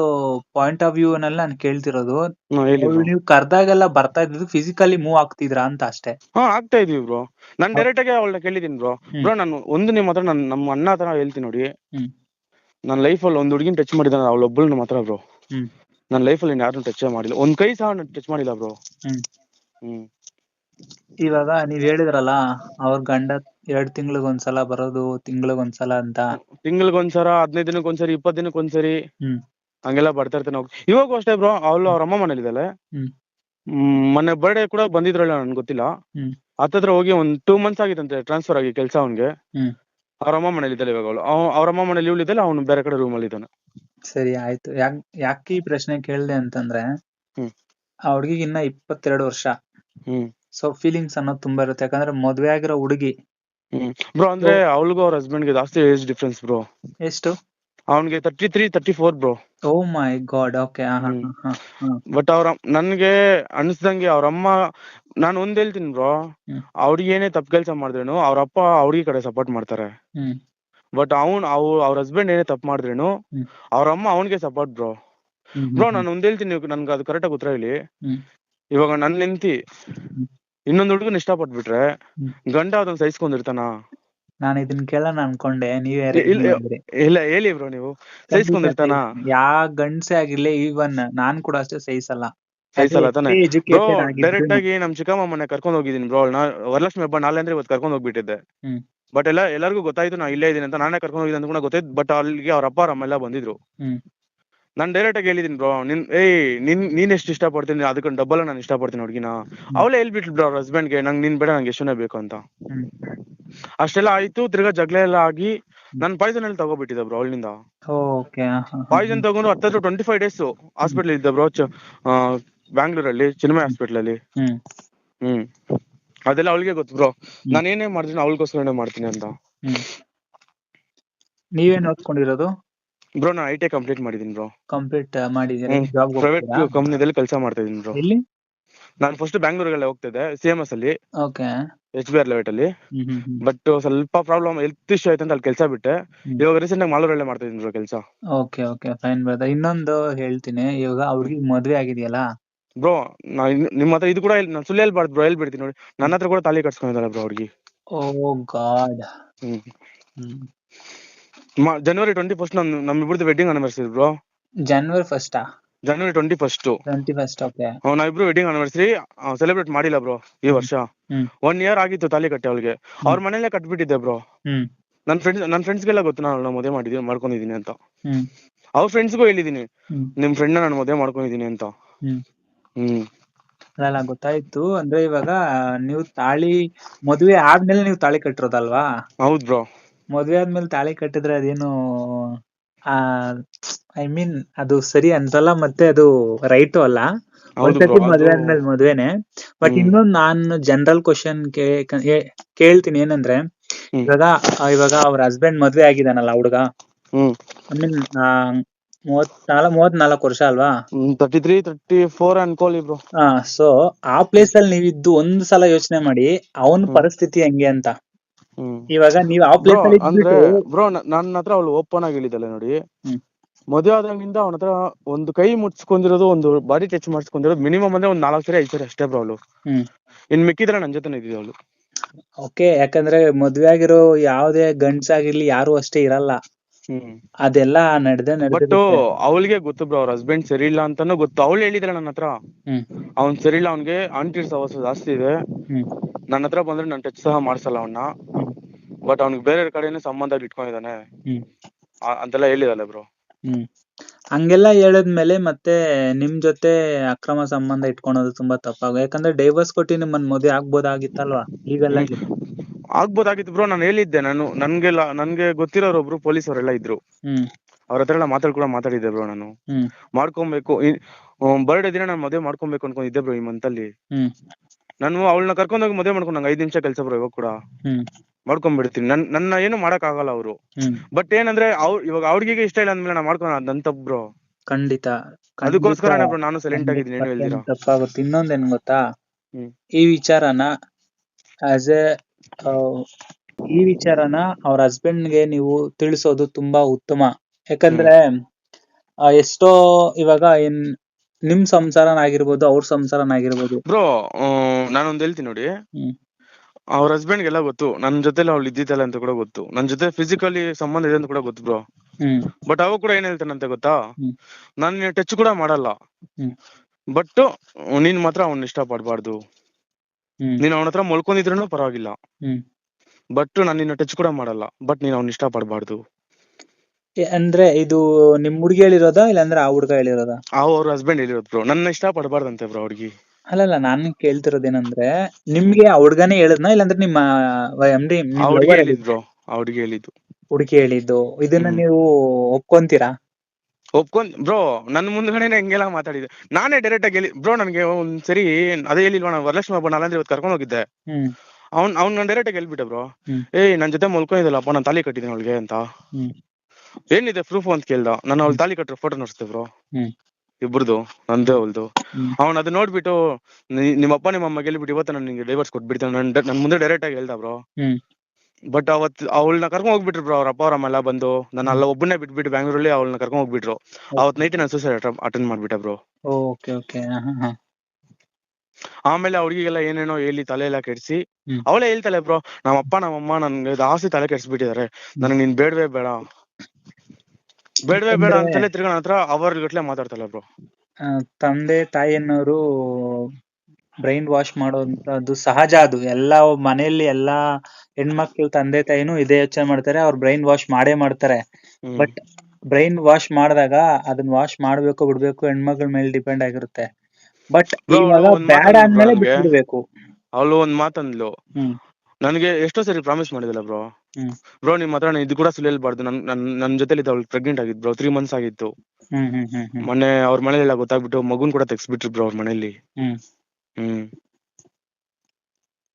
ಪಾಯಿಂಟ್ ಆಫ್ ವ್ಯೂ ನಲ್ಲಿ ನಾನು ಕೇಳ್ತಿರೋದು ಹ್ಮ್, ಹೇಳಿ ಅವ್ಳು ನೀವು ಕರ್ದಾಗೆಲ್ಲ ಬರ್ತಾ ಇದ್ದು ಫಿಸಿಕಲಿ ಮೂವ್ ಆಗ್ತಿದ್ರಾ ಅಂತ ಅಷ್ಟೇ. ಹಾ ಆಗ್ತಾ ಇದೀವಿ ಬ್ರೋ ನಾನ್ ಡೈರೆಕ್ಟ್ ಆಗಿ ಅವಳನ್ನ ಕೇಳಿದೀನಿ ಬ್ರೋ ಹ್ಮ್. ಬ್ರೋ ನಾನು ಒಂದು ನಿಮ್ ಹತ್ರ ನನ್ ನಮ್ಮ ಅಣ್ಣ ಹತ್ರ ಹೇಳ್ತೀನಿ ನೋಡಿ. ಹ್ಮ್. ಲೈಫ್ ಅಲ್ಲಿ ಒಂದು ಹುಡುಗಿನ ಟಚ್ ಮಾಡಿದ್ದಾನೆ ಅವಳ ನಮ್ಮ ಮಾತ್ರ ಬ್ರೋ ಹ್ಮ್. ಲೈಫ್ ಅಲ್ಲಿ ಯಾರನ್ನೂ ಟಚ್ ಮಾಡಿಲ್ಲ. ಒಂದ್ ಕೈ ಸಹ ಟಚ್ ಮಾಡಿಲ್ಲ ಬ್ರೋ ಹ್ಮ್. ಹ್ಮ್. ಇವಾಗ ನೀವ್ ಹೇಳಿದ್ರಲ್ಲ ಅವ್ರ ಗಂಡ ಎರಡ್ ತಿಂಗಳಿಗೆ ಒಂದ್ಸಲ ಬರೋದು ತಿಂಗ್ಳಿಗ್ ಒಂದ್ಸಲ ಅಂತ. ತಿಂಗ್ಳಿಗೆ ಒಂದ್ಸಲ ಹದಿನೈದು ದಿನಕ್ಕೆ ಒಂದ್ಸರಿ ಇಪ್ಪತ್ತು ದಿನಕ್ಕೆ ಒಂದ್ಸರಿ. ಹ್ಮ್. ಹಂಗೆಲ್ಲ ಬರ್ತಾ ಇರ್ತಾನೆ ಹೋಗ್ ಇವಾಗೂ ಅಷ್ಟೇ ಬ್ರೋ ಅವಳು ಅವ್ರ ಅಮ್ಮ ಮನೇಲಿದ್ದಾಳೆ ಹ್ಮ್. ಹ್ಮ್ ಮೊನ್ನೆ ಬರ್ಡೇ ಕೂಡ ಬಂದಿದ್ರಲ್ಲ ನನ್ಗೆ ಗೊತ್ತಿಲ್ಲ. ಹತ್ತತ್ರ ಹೋಗಿ ಒಂದ್ ಟೂ ಮಂತ್ಸ್ ಆಗಿತ್ತಂತೆ ಟ್ರಾನ್ಸ್ಫರ್ ಆಗಿ ಕೆಲಸ ಅವ್ನಿಗೆ. ಅವ್ರ ಅಮ್ಮ ಮನೇಲಿ ಇದ್ದಾಳೆ ಇವಾಗ ಅವಳು. ಅವ್ರ ಅಮ್ಮ ಮನೇಲಿ ಇವಳಿದ್ದಾಳೆ ಅವ್ನು ಬೇರೆ ಕಡೆ ರೂಮ್ ಅಲ್ಲಿ ಇದ್ದಾನೆ. ಸರಿ ಆಯ್ತು. ಯಾಕ್ ಯಾಕೆ ಈ ಪ್ರಶ್ನೆ ಕೇಳ್ದೆ ಅಂತಂದ್ರೆ ಆ ಹುಡುಗಿಗೆ ಇನ್ನ ಇಪ್ಪತ್ತೆರಡು ವರ್ಷ. ಹ್ಮ್. ಸೊ ಫೀಲಿಂಗ್ಸ್ ಅನ್ನೋದು ತುಂಬಾ ಇರುತ್ತೆ. ಯಾಕಂದ್ರೆ ಮದ್ವೆ ಆಗಿರೋ ಹುಡುಗಿ ಬ್ರೋ ಅಂದ್ರೆ ಅವಳಿಗೂ ಅವ್ರ ಹಸ್ಬೆಂಡ್ಗೆ ಜಾಸ್ತಿ ಏಜ್ ಡಿಫ್ರೆನ್ಸ್ ಬ್ರೋ ಎಷ್ಟು? ಅವನಿಗೆ thirty three thirty four bro oh my god okay. But ಅವ್ರ ನನ್ಗೆ ಅನ್ಸ್ದಂಗೆ ಅವ್ರ ಅಮ್ಮ ನಾನು ಒಂದ್ ಹೇಳ್ತೀನಿ ಬ್ರೋ. ಅವ್ರಿಗೆ ಏನೇ ತಪ್ಪು ಕೆಲಸ ಮಾಡಿದ್ರೇನು ಅವ್ರ ಅಪ್ಪ ಅವ್ರಿಗೆ ಕಡೆ ಸಪೋರ್ಟ್ ಮಾಡ್ತಾರೆ. ಬಟ್ ಅವ್ನ್ ಅವ್ ಅವ್ರ ಹಸ್ಬೆಂಡ್ ಏನೇ ತಪ್ಪು ಮಾಡಿದ್ರೇನು ಅವರ ಅಮ್ಮ ಅವನಿಗೆ ಸಪೋರ್ಟ್ ಬ್ರೋ ಬ್ರೋ ನಾನು ಒಂದ್ ಹೇಳ್ತೀನಿ ನನ್ಗೆ ಅದು ಕರೆಕ್ಟಾಗಿ ಉತ್ತರ ಹೇಳಿ ಇವಾಗ ನನ್ನ ಹೆಂಡತಿ. ಇನ್ನೊಂದ್ ಹುಡುಗನ್ ಇಷ್ಟಪಟ್ಬಿಟ್ರೆ ಪಟ್ಬಿಟ್ರೆ ಗಂಡ ಅದನ್ನ ಸಹಿಸ್ಕೊಂಡಿರ್ತಾನ ನಾನು ಇದನ್ನ ಕೇಳೋಣ ಅನ್ಕೊಂಡೆ ನೀವೇ ಇಲ್ಲ- ಇಲ್ಲ ಹೇಳಿ ಬ್ರೋ ನೀವು. ಸಹಿಸ್ಕೊಂಡಿರ್ತಾನ ಯಾ ಗಂಡ್ಸೆ ಆಗಿರ್ಲಿ ಈವನ್ ನಾನ್ ಕೂಡ ಅಷ್ಟೇ ಸಹಿಸಲ್ಲ ಸಹಿಸಲ್ಲ ತಾನೆ? ಡೈರೆಕ್ಟ್ ಆಗಿ ನಮ್ ಚಿಕ್ಕಮ್ಮ ಮೊನ್ನೆ ಕರ್ಕೊಂಡ್ ಹೋಗಿದೀನಿ ಬ್ರೋ. ನಾ ವರಲಕ್ಷ್ಮಿ ಹಬ್ಬ ನಾಳೆ ಅಂದ್ರೆ ಇವತ್ತು ಕರ್ಕೊಂಡ್ ಹೋಗ್ಬಿಟ್ಟಿದ್ದೆ. ಹ್ಮ್. ಬಟ್ ಎಲ್ಲ ಎಲ್ಲರಿಗೂ ಗೊತ್ತಾಯ್ತು ನಾ ಇಲ್ಲೇ ಇದೀನಿ ಅಂತ. ನಾನೇ ಕರ್ಕೊಂಡ್ ಹೋಗಿದ್ದೆ ಅಂತ ಕೂಡ ಗೊತ್ತಾಯ್ತು. ಬಟ್ ಅಲ್ಲಿಗೆ ಅವ್ರ ಅಪ್ಪ ಅವ್ರ ಅಮ್ಮ ಎಲ್ಲ ಬಂದಿದ್ರು. ನಾನ್ ಡೈರೆಕ್ಟ್ ಆಗಿ ಹೇಳಿದೀನಿ ಬ್ರೋ ನಿನ್ ಏಯ್ ನಿನ್ ನೀನ್ ಎಷ್ಟು ಇಷ್ಟಪಡ್ತೀನಿ ಅದಕ್ಕೆ ಡಬಲ್ ನಾನು ಇಷ್ಟಪಡ್ತೀನಿ ಹುಡುಗಿನ. ಅವಳೇ ಹೇಳ್ಬಿಟ್ಲು ಬ್ರೋ ಅವ್ರ ಹಸ್ಬೆಂಡ್ಗೆ ನಂಗೆ ನಿನ್ ಬೇಡ ನಂಗೆ ಎಷ್ಟನೇ ಬೇಕು ಅಂತ. ಅಷ್ಟೆಲ್ಲ ಆಯ್ತು ತಿರ್ಗಾ ಜಗಳ ಎಲ್ಲ ಆಗಿ ನನ್ ಪಾಯ್ಸನ್ ಅಲ್ಲಿ ತಗೋಬಿಟ್ಟಿದ್ದೆ ಬ್ರೋ ಅವಳಿಂದ ಪಾಯ್ಸನ್ ತಗೊಂಡು ಹತ್ತತ್ರ ಟ್ವೆಂಟಿ ಫೈವ್ ಡೇಸ್ ಹಾಸ್ಪಿಟಲ್ ಇದ್ದೆ ಬ್ರೋ ಬ್ಯಾಂಗ್ಳೂರಲ್ಲಿ ಚಿನ್ಮಯ ಹಾಸ್ಪಿಟಲ್ ಅಲ್ಲಿ. ಹ್ಮ್. ಅದೆಲ್ಲ ಅವಳಿಗೆ ಗೊತ್ತು ಬ್ರೋ ನಾನು ಏನೇ ಮಾಡ್ತೀನಿ ಅವಳಿಗೋಸ್ಕರನೇ ಮಾಡ್ತೀನಿ ಅಂತ. ನೀವೇನ್ ಓದ್ಕೊಂಡಿರೋದು? ಬ್ರೋ ನಾನು ಐಟಿ ಟಿ ಕಂಪ್ಲೀಟ್ ಮಾಡಿದೀನಿ ಬ್ರೋ ಕಂಪ್ಲೀಟ್ ಮಾಡಿದ್ದೀನಿ ಜಾಬ್ ಪ್ರೈವೇಟ್ ಕಂಪನಿದಲ್ಲಿ ಕೆಲಸ ಮಾಡ್ತಾ ಇದೀನಿ ಬ್ರೋ ಎಲ್ಲಿ? ನಾನು ಫಸ್ಟ್ ಬ್ಯಾಂಗ್ಳೂರ್ಗೆಲ್ಲ ಹೋಗ್ತಿದ್ದೆ ಸಿ ಎಂ ಎಸ್ ಅಲ್ಲಿ. Okay. H B R layout ಅಲ್ಲಿ. ಬಟ್ ಸ್ವಲ್ಪ ಪ್ರಾಬ್ಲಮ್ ಹೆಲ್ತ್ ಇಶ್ಯೂ ಆಯ್ತು ಅಂತ ಅಲ್ಲಿ ಕೆಲಸ ಬಿಟ್ಟೆ. ಇವಾಗ ರೀಸೆಂಟ್ ಆಗಿ ಮಾಲೂರಲ್ಲೇ ಮಾಡ್ತಾ ಇದೀನಿ ಬ್ರೋ ಕೆಲಸ. Okay okay. ಫೈನ್ ಬ್ರದರ್ ಇನ್ನೊಂದು ಹೇಳ್ತೀನಿ. ಇವಾಗ ಅವ್ರಿಗೆ ಮದುವೆ ಆಗಿದೆಯಲ್ಲ? ಬ್ರೋ ನಿಮ್ಮ ಹತ್ರ ಇದು ಕೂಡ ನಾನು ಸುಳ್ಳು ಹೇಳ್ಬಾರ್ದು ಬ್ರೋ ಹೇಳ್ಬಿಡ್ತೀನಿ ನೋಡಿ. ನನ್ನ ಹತ್ರ ಕೂಡ ತಾಲಿ ಕಟ್ಸ್ಕೊಂಡಿದ್ದಾರೆ ಬ್ರೋ ಅವ್ರಿಗೆ. Oh god. January twenty first ನಮ್ ನಮ್ಮಿಬ್ರದ್ದು wedding anniversary bro January ಫಸ್ಟಾ January twenty first twenty first okay ನಾವಿಬ್ರು ವೆಡ್ಡಿಂಗ್ ಅನಿವರ್ಸರಿ ಸೆಲೆಬ್ರೇಟ್ ಮಾಡಿಲ್ಲ ಬ್ರೋ ಈ ವರ್ಷ. ಒನ್ ಇಯರ್ ಆಗಿತ್ತು ತಾಲಿ ಕಟ್ಟೆ ಅವಳಿಗೆ. ಅವ್ರ ಮನೇಲೆ ಕಟ್ಬಿಟ್ಟಿದ್ದೆ ಬ್ರೋ ಹ್ಮ್. ನನ್ನ ಫ್ರೆಂಡ್ಸ್ ನನ್ನ ಫ್ರೆಂಡ್ಸ್ಗೆಲ್ಲ ಗೊತ್ತು ನಾನು ಮದುವೆ ಮಾಡಿದೀನಿ ಮಾಡ್ಕೊಂಡಿದೀನಿ ಅಂತ. ಅವ್ರ ಫ್ರೆಂಡ್ಸ್ಗೂ ಹೇಳಿದೀನಿ ನಿಮ್ ಫ್ರೆಂಡ್ ನಾನು ಮದುವೆ ಮಾಡ್ಕೊಂಡಿದೀನಿ ಅಂತ. ಹ್ಮ್. ಹ್ಮ್. ಅಲ್ಲ ಗೊತ್ತಾಯ್ತು. ಅಂದ್ರೆ ಇವಾಗ ನೀವು ತಾಳಿ ಮದುವೆ ಆದ್ಮೇಲೆ ನೀವು ತಾಳಿ ಕಟ್ಟಿರೋದಲ್ವಾ? ಹೌದ್ ಬ್ರೋ ಮದ್ವೆ ಆದ್ಮೇಲೆ ತಾಳಿ ಕಟ್ಟಿದ್ರೆ ಅದೇನು ಆ ಐ ಮೀನ್ ಅದು ಸರಿ ಅನ್ಸಲ್ಲ ಮತ್ತೆ ಅದು ರೈಟು ಅಲ್ಲ. ಒಂದ್ಸತಿ ಮದ್ವೆ ಆದ್ಮೇಲೆ ಮದ್ವೆನೆ. ಬಟ್. ಇನ್ನೊಂದ್ ನಾನು ಜನರಲ್ ಕ್ವಶನ್ ಕೇಳ್ತೀನಿ ಏನಂದ್ರೆ ಇವಾಗ ಇವಾಗ ಅವ್ರ ಹಸ್ಬೆಂಡ್ ಮದ್ವೆ ಆಗಿದಾನಲ್ಲ ಹುಡುಗ. ಐ ಮೀನ್ ಮೂವತ್ನಾಲ್ಕು ಮೂವತ್ನಾಲ್ಕು ವರ್ಷ ಅಲ್ವಾ? ತರ್ಟಿ ತ್ರೀ ತರ್ಟಿ ಫೋರ್ ಅನ್ಕೊಳ್ಳಿ ಬ್ರೋ ಹಾ ಸೊ ಆ ಪ್ಲೇಸ್ ಅಲ್ಲಿ ನೀವಿದ್ದು ಒಂದ್ ಸಲ ಯೋಚನೆ ಮಾಡಿ ಅವನ ಪರಿಸ್ಥಿತಿ ಹೆಂಗೆ ಅಂತ. ಇವಾಗ ನೀವ್ ಆ ಪ್ಲೇಸ್ ಅಲ್ಲಿ ಅಂದ್ರೆ ಬ್ರೋ ನನ್ನ ಹತ್ರ ಅವಳು ಓಪನ್ ಆಗಿ ಹೇಳಿದಲ್ಲ ನೋಡಿ. ಮದುವೆ ಆದಾಗಿಂದ ಅವನ ಹತ್ರ ಒಂದು ಕೈ ಮುಟ್ಸ್ಕೊಂಡಿರೋದು ಒಂದು ಬಾಡಿ ಟಚ್ ಮಾಡಿಸ್ಕೊಂಡಿರೋದು ಮಿನಿಮಮ್ ಅಂದ್ರೆ ಒಂದ್ ನಾಲ್ಕು ಸರಿ ಐದು ಸರಿ ಅಷ್ಟೇ ಬ್ರೋ ಅವಳು. ಇನ್ ಮಿಕ್ಕಿದ್ರೆ ನನ್ ಜೊತೆ ಇದ್ದಿದ್ದು ಅವಳು. ಓಕೆ ಯಾಕಂದ್ರೆ ಮದ್ವೆ ಆಗಿರೋ ಯಾವ್ದೇ ಗಂಡ್ಸಾಗಿರ್ಲಿ ಯಾರು ಅಷ್ಟೇ ಇರಲ್ಲ. ಅದೆಲ್ಲ ನಡೆದ ಬಟ್ ಅವಳಿಗೆ ಗೊತ್ತು ಬ್ರೋ ಅವ್ರ ಹಸ್ಬೆಂಡ್ ಸರಿ ಇಲ್ಲ ಅಂತಾನು ಗೊತ್ತು. ಅವಳು ಹೇಳಿದ್ರೆ ನನ್ನ ಹತ್ರ. ಹ್ಮ್. ಅವ್ನ್ ಸರಿ ಇಲ್ಲ ಅವ್ನಿಗೆ ಆಂಟಿ ಸಹವಾಸ ಜಾಸ್ತಿ ಇದೆ. ಹ್ಮ್. ನನ್ನ ಹತ್ರ ಬಂದ್ರೆ ನಾನು ಟಚ್ ಸಹ ಮಾಡ್ಸಲ್ಲ ಅವನ್ನ ಬಟ್ ಅವ್ನಿಗೆ ಬೇರೆ ಕಡೆನೇ ಸಂಬಂಧ ಇಟ್ಕೊಂಡಿದ್ದಾನೆ ಹ್ಮ್. ಆ- ಅಂತೆಲ್ಲ ಹೇಳಿದಲ್ಲ ಬ್ರೋ ಹ್ಮ್. ಹಂಗೆಲ್ಲ ಹೇಳದ್ಮೇಲೆ ಮತ್ತೆ ನಿಮ್ ಜೊತೆ ಅಕ್ರಮ ಸಂಬಂಧ ಇಟ್ಕೊಳೋದು ತುಂಬಾ ತಪ್ಪಾಗ ಯಾಕಂದ್ರೆ ಡೈವರ್ಸ್ ಕೊಟ್ಟಿ ನಿಮ್ಮನ್ ಮದ್ವೆ ಆಗ್ಬೋದಾಗಿತ್ತಲ್ವಾ? ಈಗೆಲ್ಲ ಆಗಿ ಆಗ್ಬೋದಾಗಿತ್ತು ಬ್ರೋ ನಾನು ಹೇಳಿದ್ದೆ. ನಾನು ನನ್ಗೆಲ್ಲ ನನ್ಗೆ ಗೊತ್ತಿರೋರು ಒಬ್ರು ಪೊಲೀಸ್ ಅವರೆಲ್ಲ ಇದ್ರು ಅವ್ರ ಹತ್ರ ಎಲ್ಲ ಮಾತಾಡ್ ಕೂಡ ಮಾತಾಡಿದ್ದೆ ಬ್ರೋ ನಾನು. ಮಾಡ್ಕೊಬೇಕು. ಬರ್ಡೇ ದಿನ ನಾನು ಮದುವೆ ಮಾಡ್ಕೊಬೇಕು ಅನ್ಕೊಂಡಿದ್ದೆ ಬ್ರೋ ಈ ಮಂತ್ ಅಲ್ಲಿ. ನಾನು ಅವಳನ್ನ ಕರ್ಕೊಂಡೋಗಿ ಮದುವೆ ಮಾಡ್ಕೊಂಡು ನಂಗೆ ಐದ್ ನಿಮಿಷ ಕೆಲಸ ಬ್ರೋ ಇವಾಗ ಕೂಡ. ಮಾಡ್ಕೊಂಡ್ಬಿಡ್ತೀನಿ. ನನ್ ನನ್ನ ಏನು ಮಾಡಕ್ ಆಗಲ್ಲ ಅವರು ಬಟ್ ಏನಂದ್ರೆ ಅವ್ರು ಇವಾಗ ಅವ್ರಿಗೆ ಇಷ್ಟ ಇಲ್ಲ ಅಂದ್ಮೇಲೆ ನಾ ಮಾಡ್ಕೊಂಡು ನನ್ ತಪ್ಪು ಬ್ರೋ ಖಂಡಿತ. ಅದಕ್ಕೋಸ್ಕರ ನಾನು ಸೈಲೆಂಟ್ ಆಗಿದ್ದೀನಿ ಏನು ತಪ್ಪಾಗುತ್ತೆ. ಇನ್ನೊಂದೇನ್ ಗೊತ್ತಾ? ಈ ವಿಚಾರನ ಆಸ್ ಎ ಈ ವಿಚಾರನ ಅವ್ರ ಹಸ್ಬೆಂಡ್ಗೆ ನೀವು ತಿಳಿಸೋದು ತುಂಬಾ ಉತ್ತಮ. ಯಾಕಂದ್ರೆ ಆ, ಎಷ್ಟೋ ಇವಾಗ ಏನ್ ನಿಮ್ ಸಂಸಾರನಾಗಿರ್ಬೋದು ಅವ್ರ ಸಂಸಾರನಾಗಿರ್ಬೋದು ಬ್ರೋ ನಾನೊಂದ್ ಹೇಳ್ತೀನಿ ನೋಡಿ. ಹ್ಮ್. ಅವ್ರ ಹಸ್ಬೆಂಡ್ ಗೆಲ್ಲ ಗೊತ್ತು. ನನ್ ಜೊತೆಲಿ ಅವ್ಳು ಇದ್ದಿದ್ದಲ್ಲ ಅಂತ ಕೂಡ ಗೊತ್ತು. ನನ್ ಜೊತೆ ಫಿಸಿಕಲಿ ಸಂಬಂಧ ಇದೆ ಅಂತ ಕೂಡ ಗೊತ್ತು ಬ್ರೋ ಹ್ಮ್. ಬಟ್ ಅವ ಕೂಡ ಏನ್ ಹೇಳ್ತಾನಂತೆ ಗೊತ್ತಾ? ಹ್ಮ್. ನಾನು ಟಚ್ ಕೂಡ ಮಾಡಲ್ಲ. ಹ್ಮ್. ಬಟ್ ನೀನ್ ಮಾತ್ರ ಅವ್ನ ಇಷ್ಟ ಪಡ್ಬಾರ್ದು ನೀನ್ ಅವನ ಹತ್ರ ಮಲ್ಕೊಂಡಿದ್ರೂ ಪರವಾಗಿಲ್ಲ. ಹ್ಮ್. ಬಟ್ ನಾನು ನಿನ್ನ ಟಚ್ ಕೂಡ ಮಾಡಲ್ಲ. ಬಟ್ ನೀನ್ ಅವ್ನ ಇಷ್ಟ ಪಡಬಾರ್ದು. ಅಂದ್ರೆ ಇದು ನಿಮ್ ಹುಡ್ಗಿ ಹೇಳಿರೋದಾ ಇಲ್ಲಾಂದ್ರೆ ಆ ಹುಡ್ಗ ಹೇಳಿರೋದ? ಅವ್ರ ಹಸ್ಬೆಂಡ್ ಹೇಳಿರೋದು ಬ್ರೋ ನನ್ನ ಇಷ್ಟ ಪಡಬಾರ್ದಂತೆ ಬ್ರೋ ಅವ್ರಿಗೆ. ಅಲ್ಲಲ್ಲ ನಾನು ಕೇಳ್ತಿರೋದೇನಂದ್ರೆ ನಿಮ್ಗೆ ಆ ಹುಡ್ಗನೇ ಹೇಳದ್ನ ಇಲ್ಲಾಂದ್ರೆ ನಿಮ್ಮ ಎಂಡಿ ಹುಡುಗಿ ಹೇಳಿದ್ದು ಹುಡುಗಿ ಹೇಳಿದ್ದು. ಇದನ್ನ. ನೀವು ಒಪ್ಕೊಂತೀರಾ? ಒಪ್ಕೊಂಡ್ ಬ್ರೋ ನನ್ ಮುಂದ್ಗಡೆನೆ ಹಿಂಗೆಲ್ಲ ಮಾತಾಡಿದ್ದೆ ನಾನೇ ಡೈರೆಕ್ಟ್ ಆಗಿ ಬ್ರೋ ನನಗೆ ಒಂದ್ ಸರಿ ಅದೇ ಹೇಳಿಲ್ವಾ ನಾನು ವರಲಕ್ಷ್ಮಿ ಹಬ್ಬ ನಾಳೆ ಇವತ್ತು ಕರ್ಕೊಂಡು ಹೋಗಿದ್ದೆ. ಅವ್ನ್ ಅವ್ನ್ ನಾನು ಡೈರೆಕ್ಟ್ ಆಗಿ ಹೇಳ್ಬಿಟ್ಟೆ ಬ್ರೋ. ಏ ಏಯ್ ನನ್ ಜೊತೆ ಮಲ್ಕೊಂಡಿದ್ದಲ್ಲಪ್ಪ ನಾನು ತಾಲಿ ಕಟ್ಟಿದ್ದೀನಿ ಅವಳಿಗೆ ಅಂತ. ಏನಿದೆ ಪ್ರೂಫ್ ಅಂತ ಕೇಳ್ದ. ನಾನು ಅವ್ಳು ತಾಲಿ ಕಟ್ಟರು ಫೋಟೋ ನೋಡ್ಸ್ತೇವೆ ಬ್ರೋ. ಇಬ್ರದು ನಂದೇ ಅವಳ್ದು. ಅವ್ನ್ ಅದು ನೋಡ್ಬಿಟ್ಟು ನಿಮ್ಮ ನಿಮ್ಮಪ್ಪ ನಿಮ್ಮಮ್ಮ ಗೆಲ್ಬಿಟ್ಟು ಇವತ್ತು ನಾನು ನಿಂಗೆ ಡೈವರ್ಸ್ ಕೊಟ್ಬಿಡ್ತಾನೆ. ನನ್ ನನ್ ಮುಂದೆ ಡೈರೆಕ್ಟ್ ಆಗಿ ಹೇಳ್ದ ಬ್ರೋ. ಬಟ್ ಅವತ್ ಅವಳನ್ನ ಕರ್ಕೊಂಡ್ ಹೋಗ್ಬಿಟ್ರು ಬ್ರೋ ಅವ್ರ ಅಪ್ಪ ಅವ್ರ ಅಮ್ಮ ಎಲ್ಲ ಬಂದು. ನಾನು ಅಲ್ಲ ಒಬ್ಬನೇ ಬಿಟ್ಬಿಟ್ಟು ಬ್ಯಾಂಗ್ಳೂರಲ್ಲಿ ಅವಳನ್ನ ಕರ್ಕೊಂಡ್ ಹೋಗ್ಬಿಟ್ರು. ಅವತ್ ನೈಟ್ ನಾನು ಸೂಸೈಡ್ ಅಟೆಂಡ್ ಮಾಡ್ಬಿಟ್ಟೆ ಬ್ರೋ ಓಕೆ ಓಕೆ ಆಮೇಲೆ ಅವ್ರಿಗೆಲ್ಲ ಏನೇನೋ ಹೇಳಿ ತಲೆ ಎಲ್ಲ ಕೆಡಿಸಿ. ಅವಳೇ ಹೇಳ್ತಾಳೆ ಬ್ರೋ ನಮ್ಮ ಅಪ್ಪ ನಮ್ಮಮ್ಮ ನನ್ಗೆ ಜಾಸ್ತಿ ತಲೆ ಕೆಡ್ಸ್ಬಿಟ್ಟಿದ್ದಾರೆ. ನನಗೆ ನೀನ್ ಬೇಡವೇ ಬೇಡ. ಬೇಡವೇ ಬೇಡ ಅಂತಲೇ ತಿರ್ಗಾ ಹತ್ರ ಅವರ್ ಗಟ್ಲೆ ಮಾತಾಡ್ತಾಳೆ ಬ್ರೋ ತಂದೆ ತಾಯಿಯನ್ನವರು ಬ್ರೈನ್ ವಾಶ್ ಮಾಡೋದು ಸಹಜ ಅದು. ಎಲ್ಲ ಮನೆಯಲ್ಲಿ ಎಲ್ಲಾ ಹೆಣ್ಮಕ್ಳು ತಂದೆ ತಾಯಿನೂ ಇದೇ ಯೋಚನೆ ಮಾಡ್ತಾರೆ ಅವ್ರು ಬ್ರೈನ್ ವಾಶ್ ಮಾಡೇ ಮಾಡ್ತಾರೆ. ಬಟ್ ಬ್ರೈನ್ ವಾಶ್ ಮಾಡಿದಾಗ ಅದನ್ನ ವಾಶ್ ಮಾಡ್ಬೇಕು ಬಿಡ್ಬೇಕು ಹೆಣ್ಮಕ್ಳ ಮೇಲೆ ಡಿಪೆಂಡ್ ಆಗಿರುತ್ತೆ. ಬಟ್ ಬ್ಯಾಡ್ ಇವಾಗ ಒಂದ್ ಬ್ಯಾಡ ಮಾತಂದ್ರು ಅಂದ್ಮೇಲೆ ನನ್ಗೆ. ಬಿಟ್ಬಿಡ್ಬೇಕು. ಅವಳು ಒಂದ್ ಮಾತಂದ್ಲು? ನನಗೆ ಎಷ್ಟೋ ಸರಿ ಪ್ರಾಮಿಸ್ ಮಾಡಿದಲ್ಲ ಬ್ರೋ ಬ್ರೋ ನಿಮ್ ಹತ್ರ ಇದು ಕೂಡ ಸುಳಿಯಲ್ಬಾರ್ದು ನನ್ ನನ್ ಜೊತೆಲಿ ಅವಳು ಪ್ರೆಗ್ನೆಂಟ್ ಆಗಿದ್ ಬ್ರೋ ತ್ರೀ ಮಂತ್ಸ್ ಆಗಿತ್ತು. ಮೊನ್ನೆ ಅವ್ರ ಮನೇಲೆಲ್ಲ ಗೊತ್ತಾಗ್ಬಿಟ್ಟು ಮಗುನ್ ಕೂಡ ತೆಗ್ಸ್ಬಿಟ್ರು ಬ್ರೋ ಅವ್ರ ಮನೇಲಿ. ಹ್ಮ್.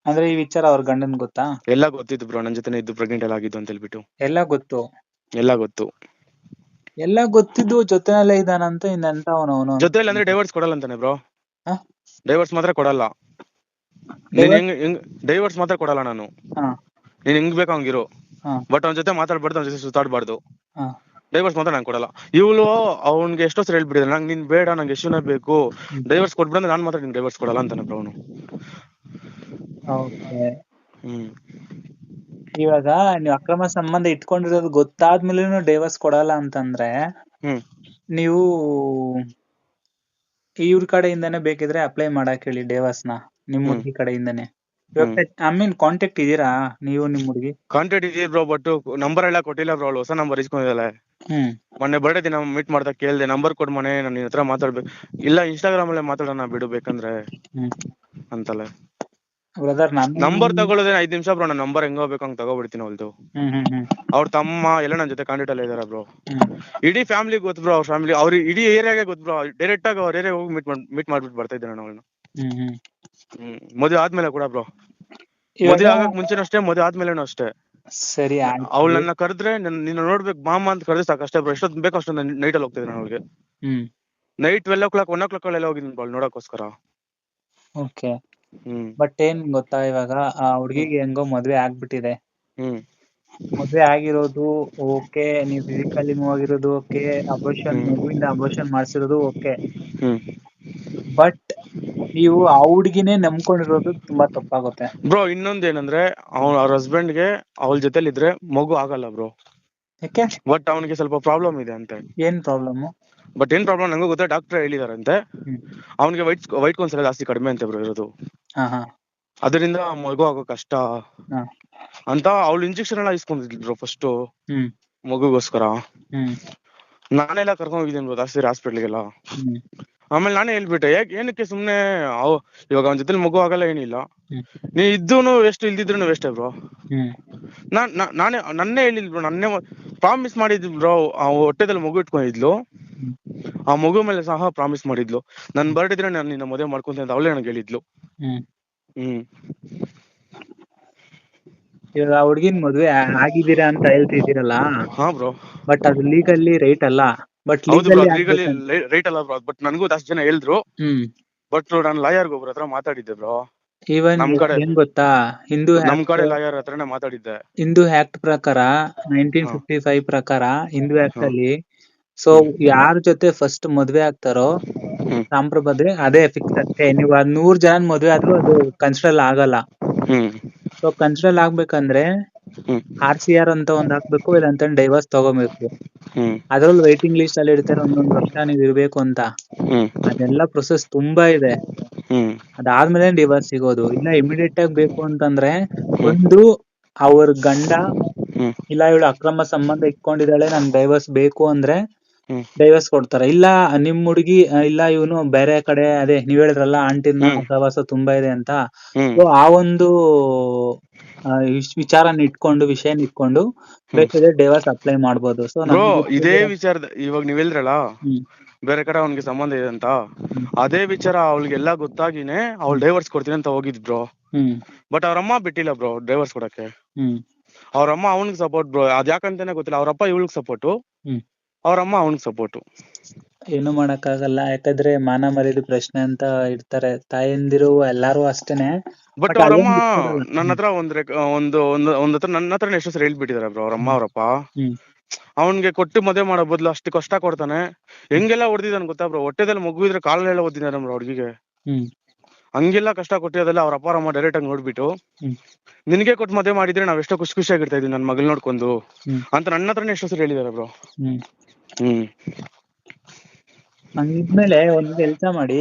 ಅಂದ್ರೆ ಈ ವಿಚಾರ ಅವ್ರ ಗಂಡನ್ ಗೊತ್ತಾ? ಎಲ್ಲ ಗೊತ್ತಿತ್ತು ಬ್ರೋ ನನ್ ಜೊತೆ ಇದ್ದು ಪ್ರೆಗ್ನೆಂಟ್ ಎಲ್ಲ ಆಗಿದ್ದು ಅಂತ ಹೇಳ್ಬಿಟ್ಟು. ಎಲ್ಲ ಗೊತ್ತು. ಎಲ್ಲ ಗೊತ್ತು. ಎಲ್ಲ ಗೊತ್ತಿದ್ದು ಜೊತೆನಲ್ಲೇ ಇದಾನಂತ ಇನ್ನೆಂತ ಅವನು ಜೊತೆಲಿ ಅಂದ್ರೆ ಡೈವರ್ಸ್ ಕೊಡಲ್ಲ ಅಂತಾನೆ ಬ್ರೋ ಹಾ? ಡೈವರ್ಸ್ ಮಾತ್ರ ಕೊಡಲ್ಲ. ನೀನ್ ಹೆಂಗ್ ಹೆಂಗ್ ಡೈವರ್ಸ್ ಮಾತ್ರ ಕೊಡಲ್ಲ ನಾನು. ಹಾ. ನೀನ್ ಹೆಂಗ್ ಬೇಕೋ ಹಂಗಿರು. ಹಾ. ಬಟ್ ಅವ್ನ ಜೊತೆ ಮಾತಾಡ್ಬಾರ್ದು ಅವ್ನ ಜೊತೆ ಸುತ್ತಾಡ್ಬಾರ್ದು. ಹಾ. ಡೈವರ್ಸ್ ಮಾತ್ರ ನಂಗೆ ಕೊಡಲ್ಲ. ಇವಳು ಅವ್ನಿಗೆ ಎಷ್ಟೋ ಸರಿ ಹೇಳ್ಬಿಡಿದ್ರೆ ನಂಗೆ ನೀನ್ ಬೇಡ ನಂಗೆ ಎಷ್ಟು ಬೇಕು. ಡೈವರ್ಸ್ ಕೊಟ್ಬಿಡಂದ್ರೆ ನಾನು ಮಾತ್ರ ನಿನ್ ಡೈವರ್ಸ್ ಕೊಡಲ್ಲ ಅಂತಾನೆ ಅವನು. ಹ್ಮ್. ಇವಾಗ ನೀವು ಅಕ್ರಮ ಸಂಬಂಧ ಇಟ್ಕೊಂಡಿರೋದು ಗೊತ್ತಾದ್ಮೇಲೆನು ಡೈವರ್ಸ್ ಕೊಡಲ್ಲ ಅಂತಂದ್ರೆ ಹ್ಮ್. ನೀವು ಇವ್ರ ಕಡೆಯಿಂದಾನೆ ಬೇಕಿದ್ರೆ ಅಪ್ಲೈ ಮಾಡಕ್ ಹೇಳಿ ಡೈವರ್ಸ್ನ. ನಿಮ್ ಹ್ಮ್. ಹುಡುಗಿ ಕಡೆಯಿಂದಾನೆ. ಐ ಮೀನ್ ಕಾಂಟ್ಯಾಕ್ಟ್ ಇದೀರಾ ನೀವು ನಿಮ್ ಹುಡುಗಿ? ಕಾಂಟ್ಯಾಕ್ಟ್ ಇದೆಯಾ ಬ್ರೋ ಬಟ್ ನಂಬರ್ ಎಲ್ಲ ಕೊಟ್ಟಿಲ್ಲ ಬ್ರೋ ಅವಳು ಹೊಸ ನಂಬರ್ ಇಸ್ಕೊಂಡಿದ್ದಾಳೆ. ಹ್ಮ್. ಮೊನ್ನೆ ಬರ್ಡೇ ದಿನ ಮೀಟ್ ಮಾಡ್ತಾ ಕೇಳ್ದೆ ನಂಬರ್ ಕೊಡ್ ಮನೆ ನಾನು ನಿನ್ ಹತ್ರ ಮಾತಾಡ್ಬೇಕು. ಇಲ್ಲ ಇನ್ಸ್ಟಾಗ್ರಾಮ್ ಅಲ್ಲೇ ಮಾತಾಡೋಣ ಬಿಡು ಬೇಕಂದ್ರೆ ಹ್ಮ್. ಅಂತಲ್ಲ ಬ್ರದರ್ ನಾನು ನಂಬರ್ ತಗೊಳ್ಳೋದೇ ಐದ್ ನಿಮಿಷ ಬ್ರೋ ನಾನು ನಂಬರ್ ಹೆಂಗೋ ಬೇಕು ಹಂಗ್ ತಗೋಬಿಡ್ತೀನಿ ಅವಳ್ದು. ಹ್ಮ್ ಹ್ಮ್ ಹ್ಮ್. ಅವ್ರ ತಮ್ಮ ಎಲ್ಲ ನನ್ನ ಜೊತೆ ಕಾಂಟ್ಯಾಕ್ಟ್ ಅಲ್ಲೇ ಇದಾರೆ ಬ್ರೋ ಹ್ಮ್. ಇಡೀ ಫ್ಯಾಮಿಲಿ ಗೊತ್ತು ಬ್ರೋ ಅವ್ರ ಫ್ಯಾಮಿಲಿ ಅವ್ರ ಇಡೀ ಏರಿಯಾಗೆ ಗೊತ್ತು ಬ್ರೋ ಡೈರೆಕ್ಟ್ ಆಗಿ ಅವ್ರ ಏರಿಯಾಗ ಹೋಗಿ ಮೀಟ್ ಮೀಟ್ ಮಾಡ್ಬಿಟ್ಟು ಬರ್ತಾ ಇದ್ದೆ ನಾನು ಅವಳನ್ನ. ಹ್ಮ್ ಹ್ಮ್. ಹ್ಮ್ ಮದುವೆ ಆದ್ಮೇಲೆ ಕೂಡ ಬ್ರೋ ಮದ್ವೆ ಆಗಕ್ ಮುಂಚೆನೂ ಅಷ್ಟೇ ಮದುವೆ ಆದ್ಮೇಲೆನೂ ಅಷ್ಟೇ. ಸರಿ ಅವ್ಳು ನನ್ನ ಕರೆದ್ರೆ ನಿನ್ನ ನೋಡ್ಬೇಕು ಮಾಮ ಅಂತ ಕರೆದ್ರೆ ಸಾಕು. ಅಷ್ಟೇ ಬ್ರೋ ಎಷ್ಟೊತ್ತು ಬೇಕು ಅಷ್ಟೊಂದು ನೈಟ್ ಅಲ್ಲಿ ಹೋಗ್ತಿದ್ದೆ ನಾನು ಅವ್ಳಿಗೆ. ಹ್ಮ್. Night twelve o'clock one o'clock ಎಲ್ಲ ಹೋಗಿದ್ದೀನಿ ಬಾಳ್ ನೋಡಕ್ಕೋಸ್ಕರ. Okay hmm. ಬಟ್ ಏನ್ ಗೊತ್ತಾ ಇವಾಗ ಆ ಹುಡ್ಗಿಗೆ ಹೆಂಗೋ ಮದ್ವೆ ಆಗ್ಬಿಟ್ಟಿದೆ. ಹ್ಮ್. ಮದ್ವೆ ಆಗಿರೋದು ಓಕೆ ನೀವು ಫಿಸಿಕಲಿ ಮೂವ್ ಆಗಿರೋದು ಓಕೆ ಅಬೋಷನ್ ಹ್ಮ್. ಮಗುವಿಂದ ಅಬೋಷನ್ ಮಾಡ್ಸಿರೋದು ಓಕೆ ಹ್ಮ್. ಬಟ್ ನೀವು ಆ ಹುಡುಗಿನೇ ನಂಬ್ಕೊಂಡಿರೋದು ತುಂಬಾ ತಪ್ಪಾಗುತ್ತೆ. ಬ್ರೋ ಇನ್ನೊಂದ್ ಏನಂದ್ರೆ ಅವ್ನ ಅವ್ರ ಹಸ್ಬೆಂಡ್ಗೆ ಅವ್ಳ ಜೊತೆಲಿ ಇದ್ರೆ ಮಗು ಆಗಲ್ಲ ಬ್ರೋ ಯಾಕೆ? ಬಟ್ ಅವನಿಗೆ ಸ್ವಲ್ಪ ಪ್ರಾಬ್ಲಮ್ ಇದೆ ಅಂತೆ. ಏನ್ ಪ್ರಾಬ್ಲಮ್ ಬಟ್ ಏನ್ ಪ್ರಾಬ್ಲಮ್ ನಂಗೂ ಗೊತ್ತಾ ಡಾಕ್ಟರ್ ಹೇಳಿದಾರಂತೆ. ಅವನಿಗೆ ವೈಟ್ ವೈಟ್ ಕೌನ್ಸಿಲ್ ಜಾಸ್ತಿ ಕಡಿಮೆ ಅಂತೆ ಬ್ರೋ ಇರೋದು. ಅದರಿಂದ ಮಗು ಆಗೋ ಕಷ್ಟ. ಅಂತ ಅವ್ಳು ಇಂಜೆಕ್ಷನ್ ಎಲ್ಲ ಇಸ್ಕೊಂಡಿದ್ರು ಬ್ರೋ ಫಸ್ಟ್ ಮಗುಗೋಸ್ಕರ. ನಾನೆಲ್ಲ ಕರ್ಕೊಂಡ್ ಹೋಗಿದ್ದೀನಿ ಬ್ರೋ ಜಾಸ್ತಿ ಹಾಸ್ಪಿಟ್ಲಿಗೆಲ್ಲ ಆಮೇಲೆ ನಾನೇ ಹೇಳ್ಬಿಟ್ಟೆ ಯಾಕೆ ಏನಕ್ಕೆ ಸುಮ್ನೆ ಅವ್ ಇವಾಗ ಅವನ ಜೊತೆ ಮಗು ಆಗಲ್ಲ ಏನಿಲ್ಲ. ನೀ ಇದ್ದೂನು ವೇಸ್ಟ್ ಇಲ್ದಿದ್ರು ವೇಸ್ಟ್ ಬ್ರೋ. ನಾನ್ ನಾನೇ ನನ್ನೇ ಹೇಳಿದ್ ಬ್ರೋ ನನ್ನೇ ಪ್ರಾಮಿಸ್ ಮಾಡಿದ್ ಬ್ರೋ ಆ ಹೊಟ್ಟೆದಲ್ಲಿ ಮಗು ಇಟ್ಕೊಂಡಿದ್ಲು. ಆ ಮಗು ಮೇಲೆ ಸಹ ಪ್ರಾಮಿಸ್ ಮಾಡಿದ್ಲು. ನನ್ ಬರ್ಡ್ ಇದ್ರೆ ನಾನು ನಿನ್ನ ಮದುವೆ ಮಾಡ್ಕೊಂತ ಅಂತ ಅವಳೇ ನನಗೆ ಹೇಳಿದ್ಲು. ಹ್ಮ್. ಇವಾಗ ಆ ಹುಡ್ಗಿನ್ ಮದ್ವೆ ಆಗಿದ್ದೀರಾ ಅಂತ ಹೇಳ್ತಿದ್ದೀರಲ್ಲ? ಹಾ ಬ್ರೋ ಬಟ್ ಅದು ಲೀಗಲ್ಲಿ ರೈಟ್ ಅಲ್ಲ. ಬಟ್ ಹೌದು ಬ್ರೋ ಲೀಗಲಿ ಲೀಗಲಿ ರೈಟ್ ಅಲ್ಲ ಬ್ರೋ ಬಟ್ ನನಗೂ ಜಾಸ್ತಿ ಜನ ಹೇಳಿದ್ರು. ಹ್ಮ್. ಬಟ್ ನಾನು ಲಾಯರ್ ಒಬ್ರ ಹತ್ರ ಮಾತಾಡಿದ್ದೆ ಬ್ರೋ ಈವನ್ ನಮ್ ಕಡೆ- ಏನ್ ಗೊತ್ತಾ? ಹಿಂದೂ ನಮ್ ಕಡೆ ಲಾಯರ್ ಹತ್ರನೇ ಮಾತಾಡಿದ್ದೆ. ಹಿಂದೂ ಆಕ್ಟ್ ಪ್ರಕಾರ ನೈನ್ಟೀನ್ ಫಿಫ್ಟಿ ಫೈವ್ ಪ್ರಕಾರ ಹಿಂದೂ ಆಕ್ಟ್ ಅಲ್ಲಿ ಸೊ ಯಾರ ಜೊತೆ ಫಸ್ಟ್ ಮದ್ವೆ ಆಗ್ತಾರೋ ಹ್ಮ್. ಸಾಂಪ್ರದಾಯ ಅದೇ ಫಿಕ್ಸ್ ಅಷ್ಟೇ ನೀವು ಅದ್ ನೂರ್ ಜನ ಮದ್ವೆ ಆದ್ರೂ ಅದು ಕನ್ಸಿಡರ್ ಆಗಲ್ಲ. ಹ್ಮ್. ಸೊ ಕನ್ಸಿಡರ್ ಆಗ್ಬೇಕಂದ್ರೆ ಆರ್ ಸಿ ಆರ್ ಅಂತ ಒಂದ್ ಹಾಕ್ಬೇಕು ಇಲ್ಲಂತ ಡೈವರ್ಸ್ ತಗೋಬೇಕು. ಅದ್ರಲ್ಲಿ ವೈಟಿಂಗ್ ಲಿಸ್ಟ್ ಅಲ್ಲಿ ಇಡ್ತಾರೆ ಒಂದೊಂದ್ ವರ್ಷ ನೀವ್ ಇರ್ಬೇಕು ಅಂತ. ಅದೆಲ್ಲ ಪ್ರೊಸೆಸ್ ತುಂಬಾ ಇದೆ. ಅದಾದ್ಮೇಲೆ ಡೈವರ್ಸ್ ಸಿಗೋದು. ಇಲ್ಲ ಇಮಿಡಿಯೇಟ್ ಆಗಿ ಬೇಕು ಅಂತಂದ್ರೆ ಒಂದು ಅವ್ರ ಗಂಡ ಇಲ್ಲ ಇವಳು ಅಕ್ರಮ ಸಂಬಂಧ ಇಟ್ಕೊಂಡಿದ್ದಾಳೆ ನನ್ ಡೈವರ್ಸ್ ಬೇಕು ಅಂದ್ರೆ ಡೈವರ್ಸ್ ಕೊಡ್ತಾರೆ ಇಲ್ಲ ನಿಮ್ ಹುಡುಗಿ ಇಲ್ಲ ಇವನು ಬೇರೆ ಕಡೆ ಅದೇ ನೀವ್ ಹೇಳಿದ್ರಲ್ಲ ಆಂಟಿನ ಪ್ರವಾಸ ತುಂಬಾ ಇದೆ ಅಂತ. ಸೊ ಆ ಒಂದು ಆ, ಇಶ್- ವಿಚಾರನ ಇಟ್ಕೊಂಡು ವಿಷಯ ಇಟ್ಕೊಂಡು ಬೇಕಾದ್ರೆ ಡೈವರ್ಸ್ ಅಪ್ಲೈ ಮಾಡ್ಬೋದು. ಸೊ ಬ್ರೋ ಇದೇ ವಿಚಾರದ ಇವಾಗ ನೀವ್ ಹೇಳಿದ್ರಲ್ಲ ಹ್ಮ್. ಬೇರೆ ಕಡೆ ಅವನಿಗೆ ಸಂಬಂಧ ಇದೆ ಅಂತ ಅದೇ ವಿಚಾರ ಅವ್ಳಿಗೆಲ್ಲಾ ಗೊತ್ತಾಗಿನೇ ಅವ್ಳು ಡೈವರ್ಸ್ ಕೊಡ್ತೀನಿ ಅಂತ ಹೋಗಿದ್ ಬ್ರೋ ಹ್ಮ್. ಬಟ್ ಅವ್ರಮ್ಮ ಬಿಟ್ಟಿಲ್ಲ ಬ್ರೋ ಡೈವರ್ಸ್ ಕೊಡಕ್ಕೆ. ಹ್ಮ್. ಅವ್ರಮ್ಮ ಅವನಿಗೆ ಸಪೋರ್ಟ್ ಬ್ರೋ ಅದ್ ಯಾಕಂತಾನೆ ಗೊತ್ತಿಲ್ಲ ಅವ್ರಪ್ಪ ಇವಳಿಗೆ ಸಪೋರ್ಟ್ ಹ್ಮ್. ಅವ್ರಮ್ಮ ಅವನಿಗೆ ಸಪೋರ್ಟು ಏನು ಮಾಡಕ್ಕಾಗಲ್ಲ ಯಾಕಂದ್ರೆ ಮಾನ ಮರ್ಯಾದೆ ಪ್ರಶ್ನೆ ಅಂತ ಇರ್ತಾರೆ ತಾಯಂದಿರು ಎಲ್ಲಾರು ಅಷ್ಟೇನೆ. ಬಟ್ ಅವರಮ್ಮ. ನನ್ನ ಹತ್ರ ಒಂದ್ ರೆಕ್- ಒಂದು ಒಂದು ಒಂದ್ ಹತ್ರ ನನ್ನ ಹತ್ರ ಎಷ್ಟೋ ಸರಿ ಹೇಳ್ಬಿಟ್ಟಿದಾರೆ ಬ್ರೋ ಅವ್ರಮ್ಮ ಅವ್ರಪ್ಪ. ಹ್ಮ್. ಅವನ್ಗೆ ಕೊಟ್ಟು ಮದುವೆ ಮಾಡೋ ಬದಲು ಅಷ್ಟು ಕಷ್ಟ ಕೊಡ್ತಾನೆ. ಹೆಂಗೆಲ್ಲ ಹೊಡೆದಿದ್ದಾನೆ ಗೊತ್ತಾ ಬ್ರೋ? ಹೊಟ್ಟೆದಲ್ಲಿ ಮಗು ಇದ್ರೆ ಕಾಲೆಲ್ಲ ಓದಿದ್ದಾರೆ ಬ್ರೋ ಹುಡುಗಿಗೆ ಹ್ಮ್. ಹಂಗೆಲ್ಲ ಕಷ್ಟ ಕೊಟ್ಟಿರೋದಲ್ಲ ಅವ್ರ ಅಪ್ಪ ಅಮ್ಮ ಡೈರೆಕ್ಟ್ ಆಗಿ ನೋಡ್ಬಿಟ್ಟು ಹ್ಮ್. ನಿನಗೆ ಕೊಟ್ಟು ಮದುವೆ ಮಾಡಿದ್ರೆ ನಾವ್ ಎಷ್ಟೋ ಖುಷಿ ಖುಷಿಯಾಗಿರ್ತಾ ಇದೀವಿ ನನ್ನ ಮಗಳ್ ನೋಡ್ಕೊಂಡು ಹ್ಮ್. ಅಂತ ನನ್ನ ಹತ್ರನೇ ಎಷ್ಟೋ ಸರಿ ಹೇಳಿದಾರೆ ಬ್ರೋ. ಹ್ಮ್. ಹ್ಮ್. ಹಂಗಿದ್ಮೇಲೆ ಒಂದ್ ಕೆಲ್ಸ ಮಾಡಿ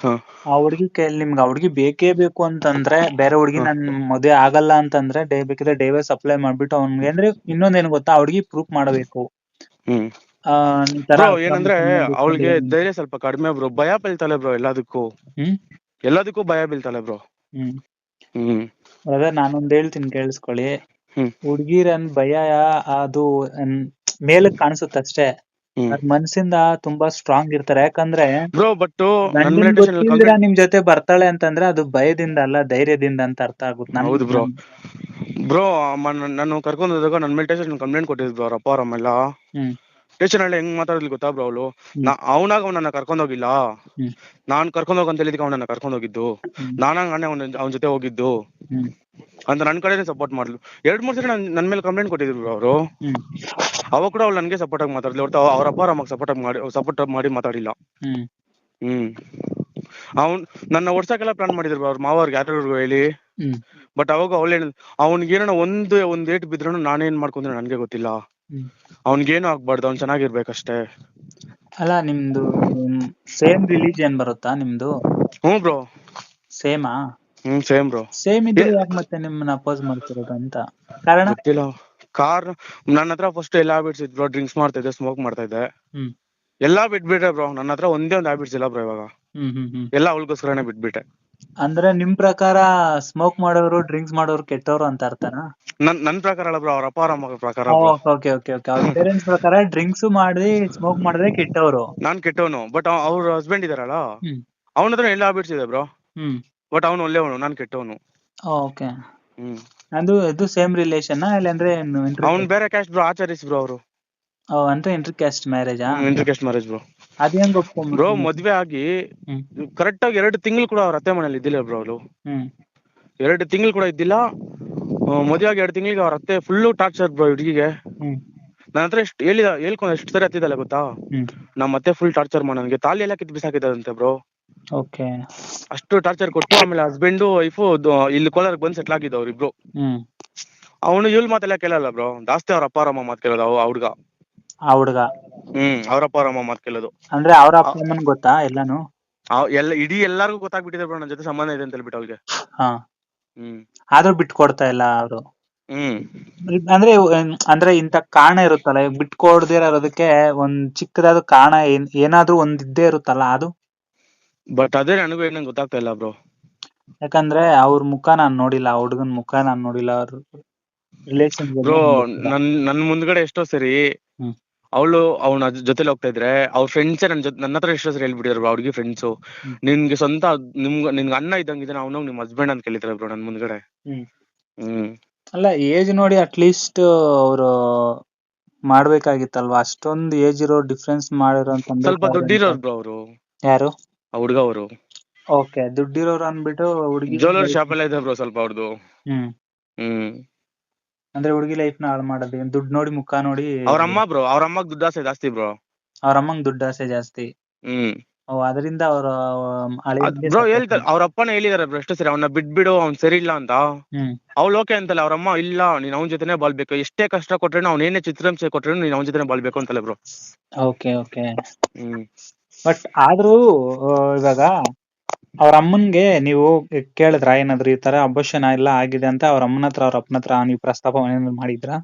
ಹಾ. ಆ ಹುಡ್ಗಿ ಕೈಯಲ್ಲಿ ನಿಮ್ಗೆ ಆ ಹುಡ್ಗಿ ಬೇಕೇ ಬೇಕು ಅಂತಂದ್ರೆ ಬೇರೆ ಹುಡ್ಗಿ ನನ್ ಮದ್ವೆ ಆಗಲ್ಲ ಅಂತಂದ್ರೆ ಡೇ ಬೇಕಿದ್ರೆ ಡೈವರ್ಸ್ ಸಪ್ಲೈ ಮಾಡ್ಬಿಟ್ಟು ಅವ್ನ್ಗೆ ಅಂದ್ರೆ ಇನ್ನೊಂದ್ ಏನ್ ಗೊತ್ತಾ ಆ ಹುಡ್ಗಿ ಪ್ರೂಫ್ ಮಾಡಬೇಕು. ಹ್ಮ್. ಆ ಈ ತರ ಬ್ರೋ ಏನಂದ್ರೆ ಸಂಬಂಧ ಅವಳಿಗೆ ಇಟ್ಕೊಂಡಿದ್ದೀನಿ. ಧೈರ್ಯ ಸ್ವಲ್ಪ ಕಡಿಮೆ ಬ್ರೋ ಭಯ ಬೀಳ್ತಾಳೆ ಬ್ರೋ ಎಲ್ಲದಕ್ಕೂ. ಹ್ಮ್. ಎಲ್ಲದಕ್ಕೂ ಭಯ ಬೀಳ್ತಾಳೆ ಬ್ರೋ ಹ್ಮ್. ಹ್ಮ್. ಬ್ರದರ್ ನಾನೊಂದ್ ಹೇಳ್ತೀನಿ ಕೇಳಿಸ್ಕೊಳ್ಳಿ. ಹ್ಮ್. ಹುಡ್ಗಿರನ್ ಭಯ ಅದು ಮೇಲಕ್ ಕಾಣಿಸುತ್ತೆ ಅಷ್ಟೇ ಮನ್ಸಿಂದ ತುಂಬಾ ಸ್ಟ್ರಾಂಗ್ ಇರ್ತಾರೆ. ಯಾಕಂದ್ರೆ ಬ್ರೋ ಬಟ್ ನಿಮ್ ಜೊತೆ ಬರ್ತಾಳೆ ಅಂತಂದ್ರೆ ಅದು ಭಯದಿಂದ ಅಲ್ಲ ಧೈರ್ಯದಿಂದ ಅಂತ ಅರ್ಥ ಆಗುತ್ತೆ. ನಾನು ಹೌದು ಬ್ರೋ ಬ್ರೋ ನಾನು ಕರ್ಕೊಂಡ್ ಹೋದಾಗ ನನ್ನ ಮೆಡಿಟೇಷನ್ ಕಂಪ್ಲೇಂಟ್ ಕೊಟ್ಟಿದ್ರು ಅವ್ರ ಅಪ್ಪ ಅವರಮ್ಮೆಲ್ಲ ಸ್ಟೇಷನ್ ಅಲ್ಲಿ ಹೆಂಗ್ ಮಾತಾಡಿದ್ಲು ಗೊತ್ತಾ ಬ್ರೋ ಅವಳು. ಅವನಾಗ ಅವನನ್ನ ಕರ್ಕೊಂಡ್ ಹೋಗಿಲ್ಲ. ನಾನ್ ಕರ್ಕೊಂಡ್ ಹೋಗಂತ ಹೇಳಿದಕ್ಕೆ ಅವನನ್ನ ಕರ್ಕೊಂಡ್ ಹೋಗಿದ್ದು. ನಾನಾಗ ನಾನೇ ಅವನ ಅವನ ಜೊತೆ ಹೋಗಿದ್ದು. ಅಂತ ನನ್ ಕಡೆನೇ ಸಪೋರ್ಟ್ ಮಾಡ್ಲು. ಎರಡ್ ಮೂರ್ ಸಲ ನನ್ ಮೇಲೆ ಕಂಪ್ಲೇಂಟ್ ಕೊಟ್ಟಿದ್ರು ಅವರು. ಅವ ಅವಾಗ ಕೂಡ ಅವ್ಳು ನನ್ಗೆ ಸಪೋರ್ಟ್ ಆಗಿ ಮಾತಾಡ್ಲಿ ಹೊರತು ಅವ್ರ ಅಪ್ಪ ಅಮ್ಮಗ್ ಸಪೋರ್ಟ್ ಆಗಿ ಮಾಡಿ ಸಪೋರ್ಟ್ ಮಾಡಿ ಮಾತಾಡಿಲ್ಲ. ಹ್ಮ್. ಅವ್ನ್ ನನ್ನ ಓಡ್ಸಕ್ಕೆಲ್ಲ ಪ್ಲಾನ್ ಮಾಡಿದ್ರು ಅವ್ರ. ಮಾವರ್ಗೆ ಯಾರ್ಯಾರಿಗೂ ಹೇಳಿ. ಬಟ್ ಅವಾಗ ಅವಳು ಹೇಳಿದ್ ಅವ್ನಿಗೇನೋ ಒಂದು ಒಂದ್ ಏಟ್ ಬಿದ್ರು ನಾನೇನ್ ಮಾಡ್ಕೊಂಡ್ರೆ ನನ್ಗೆ ಗೊತ್ತಿಲ್ಲ. ಅವ್ನಿಗೇನು ಆಗ್ಬಾರ್ದು ಅವ್ನ್ ಚೆನ್ನಾಗಿರ್ಬೇಕಷ್ಟೇ. ಅಲ್ಲ ನಿಮ್ದು ಸೇಮ್ ರಿಲಿಜನ್ ಬರುತ್ತಾ ನಿಮ್ದು? ಹ್ಞೂ ಬ್ರೋ. ಸೇಮಾ ಹ್ಮ್ ಸೇಮ್ ಬ್ರೋ. ಸೇಮ್ ಇದ್ರೆ ಯಾಕೆ ಮತ್ತೆ ನಿಮ್ಮನ್ನ ಅಪೋಸ್ ಮಾಡ್ತಿರೋದು ಅಂತ? ಕಾರಣ? ಗೊತ್ತಿಲ್ಲ. ಕಾರ್ ನನ್ನ ಹತ್ರ ಫಸ್ಟ್ ಎಲ್ಲ ಹ್ಯಾಬಿಟ್ಸ್ ಇದ್ರು ಬ್ರೋ. ಡ್ರಿಂಕ್ಸ್ ಮಾಡ್ತಾ ಇದ್ದೆ ಸ್ಮೋಕ್ ಮಾಡ್ತಾ ಇದ್ದೆ ಹ್ಮ್. ಎಲ್ಲಾ ಬಿಟ್ಬಿಟ್ಟೆ ಬ್ರೋ ನನ್ನ ಹತ್ರ ಒಂದೇ ಒಂದು ಹ್ಯಾಬಿಟ್ಸ್ ಇಲ್ಲ ಬ್ರೋ ಇವಾಗ. ಹ್ಮ್ ಹ್ಮ್ ಹ್ಮ್. ಎಲ್ಲ ಅವಳಿಗೋಸ್ಕರನೇ ಬಿಟ್ಬಿಟ್ಟೆ. ಅಂದ್ರೆ ನಿಮ್ ಪ್ರಕಾರ ಸ್ಮೋಕ್ ಮಾಡೋರು ಡ್ರಿಂಕ್ಸ್ ಮಾಡೋರು ಕೆಟ್ಟವರು ಅಂತ ಅರ್ಥನಾ? ನನ್ ನನ್ ಪ್ರಕಾರ ಅಲ್ಲ ಬ್ರೋ ಅವ್ರ ಅಪ್ಪ ಅವ್ರ ಅಮ್ಮ ಪ್ರಕಾರ ಓಕೆ ಓಕೆ ಓಕೆ ಅವ್ರ ಪೇರೆಂಟ್ಸ್ ಪ್ರಕಾರ ಡ್ರಿಂಕ್ಸ್ ಮಾಡಿ ಸ್ಮೋಕ್ ಮಾಡಿದ್ರೆ ಕೆಟ್ಟವರು. ನಾನ್ ಕೆಟ್ಟವನು ಬಟ್ ಅವ್ರ ಹಸ್ಬೆಂಡ್ ಇದಾರಲ್ಲ? ಹ್ಮ್. ಅವನ ಹತ್ರ ಎಲ್ಲ ಹ್ಯಾಬಿಟ್ಸ್ ಇದೆ ಬ್ರೋ. ಹ್ಮ್. ಬಟ್ ಅವನು ಒಳ್ಳೆಯವನು ನಾನ್ ಕೆಟ್ಟವನು. Okay hmm. ಅದು ಇದು ಸೇಮ್ ರಿಲೇಷನ್ ಇಲ್ಲಾಂದ್ರೆ ಅವ್ನ್ ಬೇರೆ ಕ್ಯಾಸ್ಟ್ ಬ್ರೋ ಆಚರಿಸ್ ಬ್ರೋ ಅವರು ಅಂದ್ರೆ inter caste ಮ್ಯಾರೇಜಾ inter caste marriage bro. Bro ಮದ್ವೆ ಆಗಿ ಕರೆಕ್ಟ್ ಆಗಿ ಎರಡು ತಿಂಗಳು ಕೂಡ ಅವ್ರ ಅತ್ತೆ ಮನೇಲಿ ಇದ್ದಿಲ್ಲ ಬ್ರೋ ಅವಳು. ಎರಡು ತಿಂಗಳು ಕೂಡ ಇದ್ದಿಲ್ಲ. ಮದ್ವೆ ಆಗಿ ಎರಡು ತಿಂಗಳಿಗೆ ಅವ್ರ ಅತ್ತೆ ಫುಲ್ಲು ಟಾರ್ಚರ್ ಬ್ರೋ ಹುಡುಗಿಗೆ. ನನ್ನ ಹತ್ರ ಎಷ್ಟು ಹೇಳಿದ ಹೇಳ್ಕೊಂಡು ಎಷ್ಟು ಸರಿ ಹತ್ತಿದಲ್ಲ ಗೊತ್ತಾ? ನಮ್ಮ ಮತ್ತೆ ಫುಲ್ ಟಾರ್ಚರ್ ಮಾಡೋ ನನಗೆ. ತಾಲಿ ಎಲ್ಲ ಕಿತ್ತು ಬಿಸಾಕಿದಂತೆ ಬ್ರೋ ಓಕೆ. ಅಷ್ಟು ಟಾರ್ಚರ್ ಕೊಟ್ಟು ಆಮೇಲೆ ಹಸ್ಬೆಂಡು ವೈಫು ಇಲ್ಲಿ ಕೋಲಾರಕ್ಕೆ ಬಂದು ಸೆಟ್ಲ್ ಆಗಿದ್ದು ಅವ್ರಿಬ್ರು ಅವನು ಇವ್ಳು ಮಾತೆಲ್ಲ ಕೇಳಲ್ಲ ಬ್ರೋ ಜಾಸ್ತಿ ಅವ್ರ ಅಪ್ಪ ಅವ್ರ ಅಮ್ಮ ಮಾತು ಕೇಳೋದು ಅವ್ ಹುಡ್ಗ. ಆ ಹುಡುಗ. ಹ್ಮ್ ಅವ್ರ ಅಪ್ಪ ಅವ್ರ ಅಮ್ಮ ಮತ್ ಕೇಳೋದು. ಅಂದ್ರೆ ಅವ್ರ ಅಪ್ಪ ಅಮ್ಮನ್ ಗೊತ್ತಾ ಎಲ್ಲಾನು? ಅವ್ ಎಲ್ಲ ಇಡೀ ಎಲ್ಲಾರ್ಗು ಗೊತ್ತಾಗ್ಬಿಟ್ಟಿದೆ ಬ್ರೋ ನನ್ನ ಜೊತೆ ಸಂಬಂಧ ಇದೆ ಅಂತ ಹೇಳ್ಬಿಟ್ಟು ಅವ್ಳಿಗೆ. ಹಾ. ಹ್ಮ್. ಆದ್ರೂ ಬಿಟ್ಕೊಡ್ತಾ ಇಲ್ಲ ಅವರು. ಹ್ಮ್. ಅಂದ್ರೆ ಅಂದ್ರೆ ಇಂತ ಕಾರಣ ಇರುತ್ತಲ್ಲ ಬಿಟ್ ಬಿಟ್ಕೊಡ್ದಿರ ಇರೋದಕ್ಕೆ ಒಂದ್ ಚಿಕ್ಕದಾದ ಕಾರಣ ಏನ್ ಏನಾದ್ರೂ ಒಂದ್ ಇದ್ದೇ ಇರುತ್ತಲ್ಲ ಅದು? ಬಟ್ ಅದೇ ನನಗೂ ಏನಂಗ್ ಗೊತ್ತಾಗ್ತಾ ಇಲ್ಲ ಬ್ರೋ. ಯಾಕಂದ್ರೆ ಅವ್ರ ಮುಖ ನಾನ್ ನೋಡಿಲ್ಲ ಆ ಹುಡುಗನ್ ಮುಖ ನಾನ್ ನೋಡಿಲ್ಲ ಅವ್ರ ರಿಲೇಷನ್ ಬ್ರೋ ನನ್ ನನ್ ಮುಂದ್ಗಡೆ ಎಷ್ಟೋ ಸರಿ ಹ್ಮ್. ಅವಳು ಅವನ ಜೊತೆಲಿ ಹೋಗ್ತಾ ಇದ್ರೆ ಅವ್ರ ಫ್ರೆಂಡ್ಸ್ ನನ್ ಜೊತೆ ನನ್ನ ಹತ್ರ ಎಷ್ಟೋ ಹೇಳ್ಬಿಟ್ಟಿದ್ರು ಬ್ರೋ ಅವ್ರಿಗೆ ಫ್ರೆಂಡ್ಸ್ ನಿಮ್ಗೆ ನಿನ್ಗೆ ಸ್ವಂತ ನಿಮ್ಗೆ ನಿನ್ಗೆ ಅಣ್ಣ ಇದ್ದಂಗಿದ್ದಾನೆ ಅವನು ನಿಮ್ ಹಸ್ಬೆಂಡ್ ಅಂತ ಕೇಳಿದ್ರೆ ಬ್ರೋ ನನ್ ಮುಂದ್ಗಡೆ. ಹ್ಮ್. ಅಲ್ಲ ಏಜ್ ನೋಡಿ ಅಟ್ ಲೀಸ್ಟ್ ಅವರು ಮಾಡ್ಬೇಕಾಗಿತ್ತಲ್ವಾ? ಅಷ್ಟೊಂದು ಏಜ್ ಇರೋ ಡಿಫ್ರೆನ್ಸ್ ಮಾಡಿರೋ ಸ್ವಲ್ಪ ದುಡ್ಡಿರೋರು ಬ್ರೋ ಅವರು. ಯಾರು? ಆ ಹುಡ್ಗ ಅವರು. ಓಕೆ ದುಡ್ಡಿರೋರು ಅಂದ್ಬಿಟ್ಟು ಹುಡುಗಿ ಜೋಲರ್ ಶಾಪ್ ಎಲ್ಲ ಇದೆ ಬ್ರೋ ಸ್ವಲ್ಪ ಅವ್ರದ್ದು ಹ್ಮ್. ಹ್ಮ್. ಅಂದ್ರೆ ಹುಡುಗಿ ಲೈಫ್ನ ಹಾಳು ಮಾಡೋದು. ದುಡ್ಡು ನೋಡಿ ಮುಖ ನೋಡಿ ಅವ್ರ ಅಮ್ಮ ಬ್ರೋ ಅವ್ರ ಅಮ್ಮಗ್ ದುಡ್ಡು ಆಸೆ ಜಾಸ್ತಿ ಬ್ರೋ ಅವ್ರ ಅಮ್ಮಂಗ್ ದುಡ್ಡು ಆಸೆ ಜಾಸ್ತಿ. ಹ್ಮ್. ಓ ಅದರಿಂದ ಅವ್ರ ಬ್ರೋ ಹೇಳ್ತಾರೆ ಅವ್ರ ಅಪ್ಪನೇ ಹೇಳಿದಾರೆ ಬ್ರೋ ಎಷ್ಟು ಸರಿ ಬಿಟ್ ಬಿಡು ಅವ್ನ್ ಸರಿ ಇಲ್ಲ ಅಂತ. ಹ್ಮ್. ಅವ್ಳು ಓಕೆ ಅಂತಲ್ಲ ಅವ್ರ ಅಮ್ಮ ಇಲ್ಲ ನೀನ್ ಅವನ ಜೊತೆನೆ ಬಾಳ್ಬೇಕು. ಎಷ್ಟೇ ಕಷ್ಟ ಕೊಟ್ರೇನು ಅವ್ನ ಏನೇ ಚಿತ್ರಹಿಂಸೆ ಕೊಟ್ರೇನು ನೀನ್ ಅವನ ಜೊತೆನೆ ಬಾಳ್ಬೇಕು ಅಂತಲ್ಲ bro okay okay hmm. But ಆದ್ರೂ ಇವಾಗ ಅವ್ರ ಅಮ್ಮನ್ಗೆ ನೀವು ಕೇಳಿದ್ರ ಏನಾದ್ರು ಈ ತರ ಅಬೋಷನ್ ಎಲ್ಲ ಆಗಿದೆ ಅಂತ ಅವ್ರ ಅಮ್ಮನ ಹತ್ರ ಅವ್ರ ಅಪ್ಪನ ಹತ್ರ ನೀವು ಪ್ರಸ್ತಾಪ ಏನಾದ್ರು ಮಾಡಿದ್ರಾ?